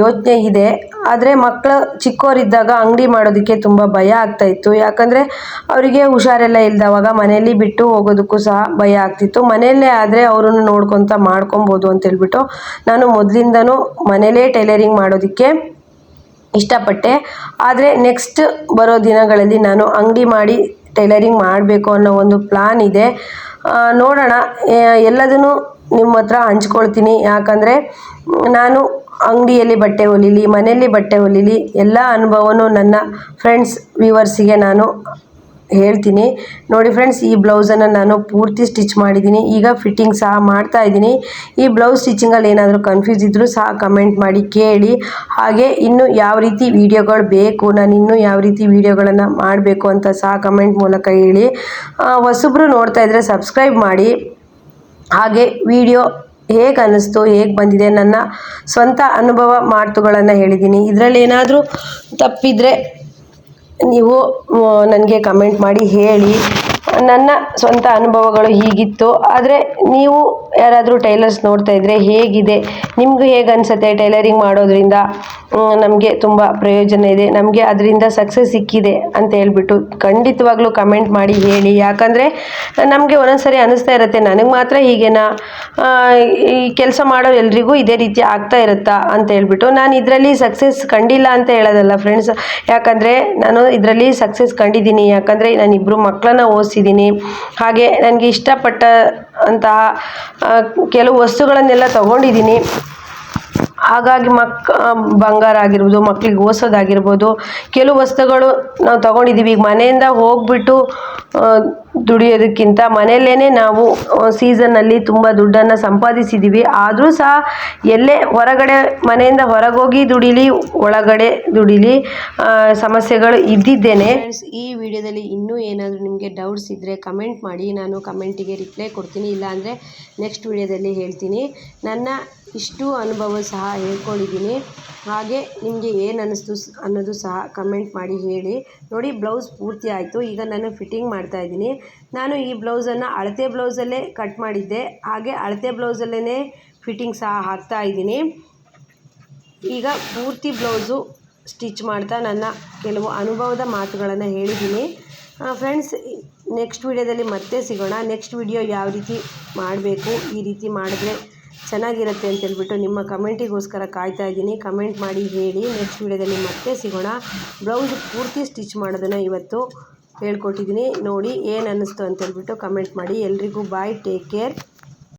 ಯೋಚನೆ ಇದೆ. ಆದರೆ ಮಕ್ಕಳು ಚಿಕ್ಕವರಿದ್ದಾಗ ಅಂಗಡಿ ಮಾಡೋದಕ್ಕೆ ತುಂಬ ಭಯ ಆಗ್ತಾಯಿತ್ತು ಯಾಕಂದರೆ ಅವರಿಗೆ ಹುಷಾರೆಲ್ಲ ಇಲ್ದವಾಗ ಮನೆಯಲ್ಲಿ ಬಿಟ್ಟು ಹೋಗೋದಕ್ಕೂ ಸಹ ಭಯ ಆಗ್ತಿತ್ತು. ಮನೆಯಲ್ಲೇ ಆದರೆ ಅವರನ್ನು ನೋಡ್ಕೊತ ಮಾಡ್ಕೊಬೋದು ಅಂತೇಳ್ಬಿಟ್ಟು ನಾನು ಮೊದಲಿಂದನೂ ಮನೆಯಲ್ಲೇ ಟೈಲರಿಂಗ್ ಮಾಡೋದಕ್ಕೆ ಇಷ್ಟಪಟ್ಟೆ. ಆದರೆ ನೆಕ್ಸ್ಟ್ ಬರೋ ದಿನಗಳಲ್ಲಿ ನಾನು ಅಂಗಡಿ ಮಾಡಿ ಟೈಲರಿಂಗ್ ಮಾಡಬೇಕು ಅನ್ನೋ ಒಂದು ಪ್ಲಾನ್ ಇದೆ. ನೋಡೋಣ. ಎಲ್ಲದನ್ನು ನಿಮ್ಮ ಹತ್ರ ಹಂಚ್ಕೊಳ್ತೀನಿ. ಯಾಕಂದರೆ, ನಾನು ಅಂಗಡಿಯಲ್ಲಿ ಬಟ್ಟೆ ಹೊಲಿಲಿ, ಮನೆಯಲ್ಲಿ ಬಟ್ಟೆ ಹೊಲಿಲಿ, ಎಲ್ಲ ಅನುಭವವೂ ನನ್ನ ಫ್ರೆಂಡ್ಸ್ ವ್ಯೂವರ್ಸಿಗೆ ನಾನು ಹೇಳ್ತೀನಿ. ನೋಡಿ ಫ್ರೆಂಡ್ಸ್ ಈ ಬ್ಲೌಸನ್ನು ನಾನು ಪೂರ್ತಿ ಸ್ಟಿಚ್ ಮಾಡಿದ್ದೀನಿ. ಈಗ ಫಿಟ್ಟಿಂಗ್ ಸಹ ಮಾಡ್ತಾ ಇದ್ದೀನಿ. ಈ ಬ್ಲೌಸ್ ಸ್ಟಿಚಿಂಗಲ್ಲಿ ಏನಾದರೂ ಕನ್ಫ್ಯೂಸ್ ಇದ್ದರೂ ಸಹ ಕಮೆಂಟ್ ಮಾಡಿ, ಕೇಳಿ. ಹಾಗೆ ಇನ್ನು ಯಾವ ರೀತಿ ವಿಡಿಯೋಗಳು ಬೇಕು, ನಾನು ಇನ್ನೂ ಯಾವ ರೀತಿ ವಿಡಿಯೋಗಳನ್ನು ಮಾಡಬೇಕು ಅಂತ ಸಹ ಕಮೆಂಟ್ ಮೂಲಕ ಹೇಳಿ. ಹೊಸಬ್ರು ನೋಡ್ತಾ ಇದ್ದರೆ ಸಬ್ಸ್ಕ್ರೈಬ್ ಮಾಡಿ. ಹಾಗೆ ವಿಡಿಯೋ ಹೇಗೆ ಅನ್ನಿಸ್ತು, ಹೇಗೆ ಬಂದಿದೆ, ನನ್ನ ಸ್ವಂತ ಅನುಭವ ಮಾತುಗಳನ್ನು ಹೇಳಿದ್ದೀನಿ. ಇದರಲ್ಲಿ ಏನಾದರೂ ತಪ್ಪಿದರೆ ನೀವು ನನಗೆ ಕಮೆಂಟ್ ಮಾಡಿ, ಹೇಳಿ. ನನ್ನ ಸ್ವಂತ ಅನುಭವಗಳು ಹೀಗಿತ್ತು. ಆದರೆ ನೀವು ಯಾರಾದರೂ ಟೈಲರ್ಸ್ ನೋಡ್ತಾ ಇದ್ದರೆ ಹೇಗಿದೆ? ನಿಮಗೂ ಹೇಗೆ ಅನಿಸುತ್ತೆ ಟೈಲರಿಂಗ್ ಮಾಡೋದ್ರಿಂದ? ನಮಗೆ ತುಂಬ ಪ್ರಯೋಜನ ಇದೆ. ನಮಗೆ ಅದರಿಂದ ಸಕ್ಸಸ್ ಸಿಕ್ಕಿದೆ ಅಂತ ಹೇಳ್ಬಿಟ್ಟು ಖಂಡಿತವಾಗ್ಲೂ ಕಮೆಂಟ್ ಮಾಡಿ ಹೇಳಿ. ಯಾಕಂದರೆ ನಮಗೆ ಒಂದೊಂದ್ಸರಿ ಅನಿಸ್ತಾ ಇರುತ್ತೆ, ನನಗೆ ಮಾತ್ರ ಹೀಗೇನಾ? ಈ ಕೆಲಸ ಮಾಡೋ ಎಲ್ರಿಗೂ ಇದೇ ರೀತಿ ಆಗ್ತಾ ಇರುತ್ತಾ ಅಂತ ಹೇಳ್ಬಿಟ್ಟು. ನಾನು ಇದರಲ್ಲಿ ಸಕ್ಸಸ್ ಕಂಡಿಲ್ಲ ಅಂತ ಹೇಳೋದಲ್ಲ ಫ್ರೆಂಡ್ಸ್. ಯಾಕಂದರೆ ನಾನು ಇದರಲ್ಲಿ ಸಕ್ಸಸ್ ಕಂಡಿದ್ದೀನಿ. ಯಾಕಂದರೆ ನಾನು ಇಬ್ಬರು ಮಕ್ಕಳನ್ನ ಓದಿಸಿದ್ದೀನಿ. ಹಾಗೆ ನನಗೆ ಇಷ್ಟಪಟ್ಟ ಅಂತಹ ಕೆಲವು ವಸ್ತುಗಳನ್ನೆಲ್ಲ ತಗೊಂಡಿದ್ದೀನಿ. ಹಾಗಾಗಿ ಮಕ್ ಬಂಗಾರ ಆಗಿರ್ಬೋದು, ಮಕ್ಳಿಗೆ ಓಸೋದಾಗಿರ್ಬೋದು ಕೆಲವು ವಸ್ತುಗಳು ನಾವು ತಗೊಂಡಿದ್ದೀವಿ. ಈಗ ಮನೆಯಿಂದ ಹೋಗ್ಬಿಟ್ಟು ದುಡಿಯೋದಕ್ಕಿಂತ ಮನೆಯಲ್ಲೇ ನಾವು ಸೀಸನ್ನಲ್ಲಿ ತುಂಬ ದುಡ್ಡನ್ನು ಸಂಪಾದಿಸಿದ್ದೀವಿ. ಆದರೂ ಸಹ ಎಲ್ಲೇ ಹೊರಗಡೆ, ಮನೆಯಿಂದ ಹೊರಗೋಗಿ ದುಡಿಲಿ, ಒಳಗಡೆ ದುಡಿಲಿ ಸಮಸ್ಯೆಗಳು ಇದ್ದಿದ್ದೇನೆ. ಈ ವಿಡಿಯೋದಲ್ಲಿ ಇನ್ನೂ ಏನಾದರೂ ನಿಮಗೆ ಡೌಟ್ಸ್ ಇದ್ದರೆ ಕಮೆಂಟ್ ಮಾಡಿ. ನಾನು ಕಮೆಂಟಿಗೆ ರಿಪ್ಲೈ ಕೊಡ್ತೀನಿ. ಇಲ್ಲಾಂದರೆ ನೆಕ್ಸ್ಟ್ ವಿಡಿಯೋದಲ್ಲಿ ಹೇಳ್ತೀನಿ. ನನ್ನ ಇಷ್ಟು ಅನುಭವ ಸಹ ಹೇಳ್ಕೊಂಡಿದ್ದೀನಿ. ಹಾಗೆ ನಿಮಗೆ ಏನು ಅನ್ನಿಸ್ತು ಅನ್ನೋದು ಸಹ ಕಮೆಂಟ್ ಮಾಡಿ ಹೇಳಿ. ನೋಡಿ ಬ್ಲೌಸ್ ಪೂರ್ತಿ ಆಯಿತು. ಈಗ ನಾನು ಫಿಟ್ಟಿಂಗ್ ಮಾಡ್ತಾ ಇದ್ದೀನಿ. ನಾನು ಈ ಬ್ಲೌಸನ್ನು ಅಳತೆ ಬ್ಲೌಸಲ್ಲೇ ಕಟ್ ಮಾಡಿದ್ದೆ. ಹಾಗೆ ಅಳತೆ ಬ್ಲೌಸಲ್ಲೇ ಫಿಟ್ಟಿಂಗ್ ಸಹ ಹಾಕ್ತಾ ಇದ್ದೀನಿ. ಈಗ ಪೂರ್ತಿ ಬ್ಲೌಸು ಸ್ಟಿಚ್ ಮಾಡ್ತಾ ನನ್ನ ಕೆಲವು ಅನುಭವದ ಮಾತುಗಳನ್ನು ಹೇಳಿದ್ದೀನಿ. ಫ್ರೆಂಡ್ಸ್ ನೆಕ್ಸ್ಟ್ ವಿಡಿಯೋದಲ್ಲಿ ಮತ್ತೆ ಸಿಗೋಣ. ನೆಕ್ಸ್ಟ್ ವಿಡಿಯೋ ಯಾವ ರೀತಿ ಮಾಡಬೇಕು, ಈ ರೀತಿ ಮಾಡಿದ್ರೆ ಚೆನ್ನಾಗಿರುತ್ತೆ ಅಂತ ಹೇಳ್ಬಿಟ್ಟು ನಿಮ್ಮ ಕಮೆಂಟಿಗೋಸ್ಕರ ಕಾಯ್ತಾ ಇದ್ದೀನಿ. ಕಮೆಂಟ್ ಮಾಡಿ ಹೇಳಿ ನೆಕ್ಸ್ಟ್ ವೀಡಿಯೋದಲ್ಲಿ ಮತ್ತೆ ಸಿಗೋಣ. ಬ್ಲೌಸ್ ಪೂರ್ತಿ ಸ್ಟಿಚ್ ಮಾಡೋದನ್ನು ಇವತ್ತು ಹೇಳ್ಕೊಟ್ಟಿದ್ದೀನಿ. ನೋಡಿ ಏನು ಅನ್ನಿಸ್ತು ಅಂತ ಹೇಳ್ಬಿಟ್ಟು ಕಮೆಂಟ್ ಮಾಡಿ. ಎಲ್ರಿಗೂ ಬಾಯ್, ಟೇಕ್ ಕೇರ್.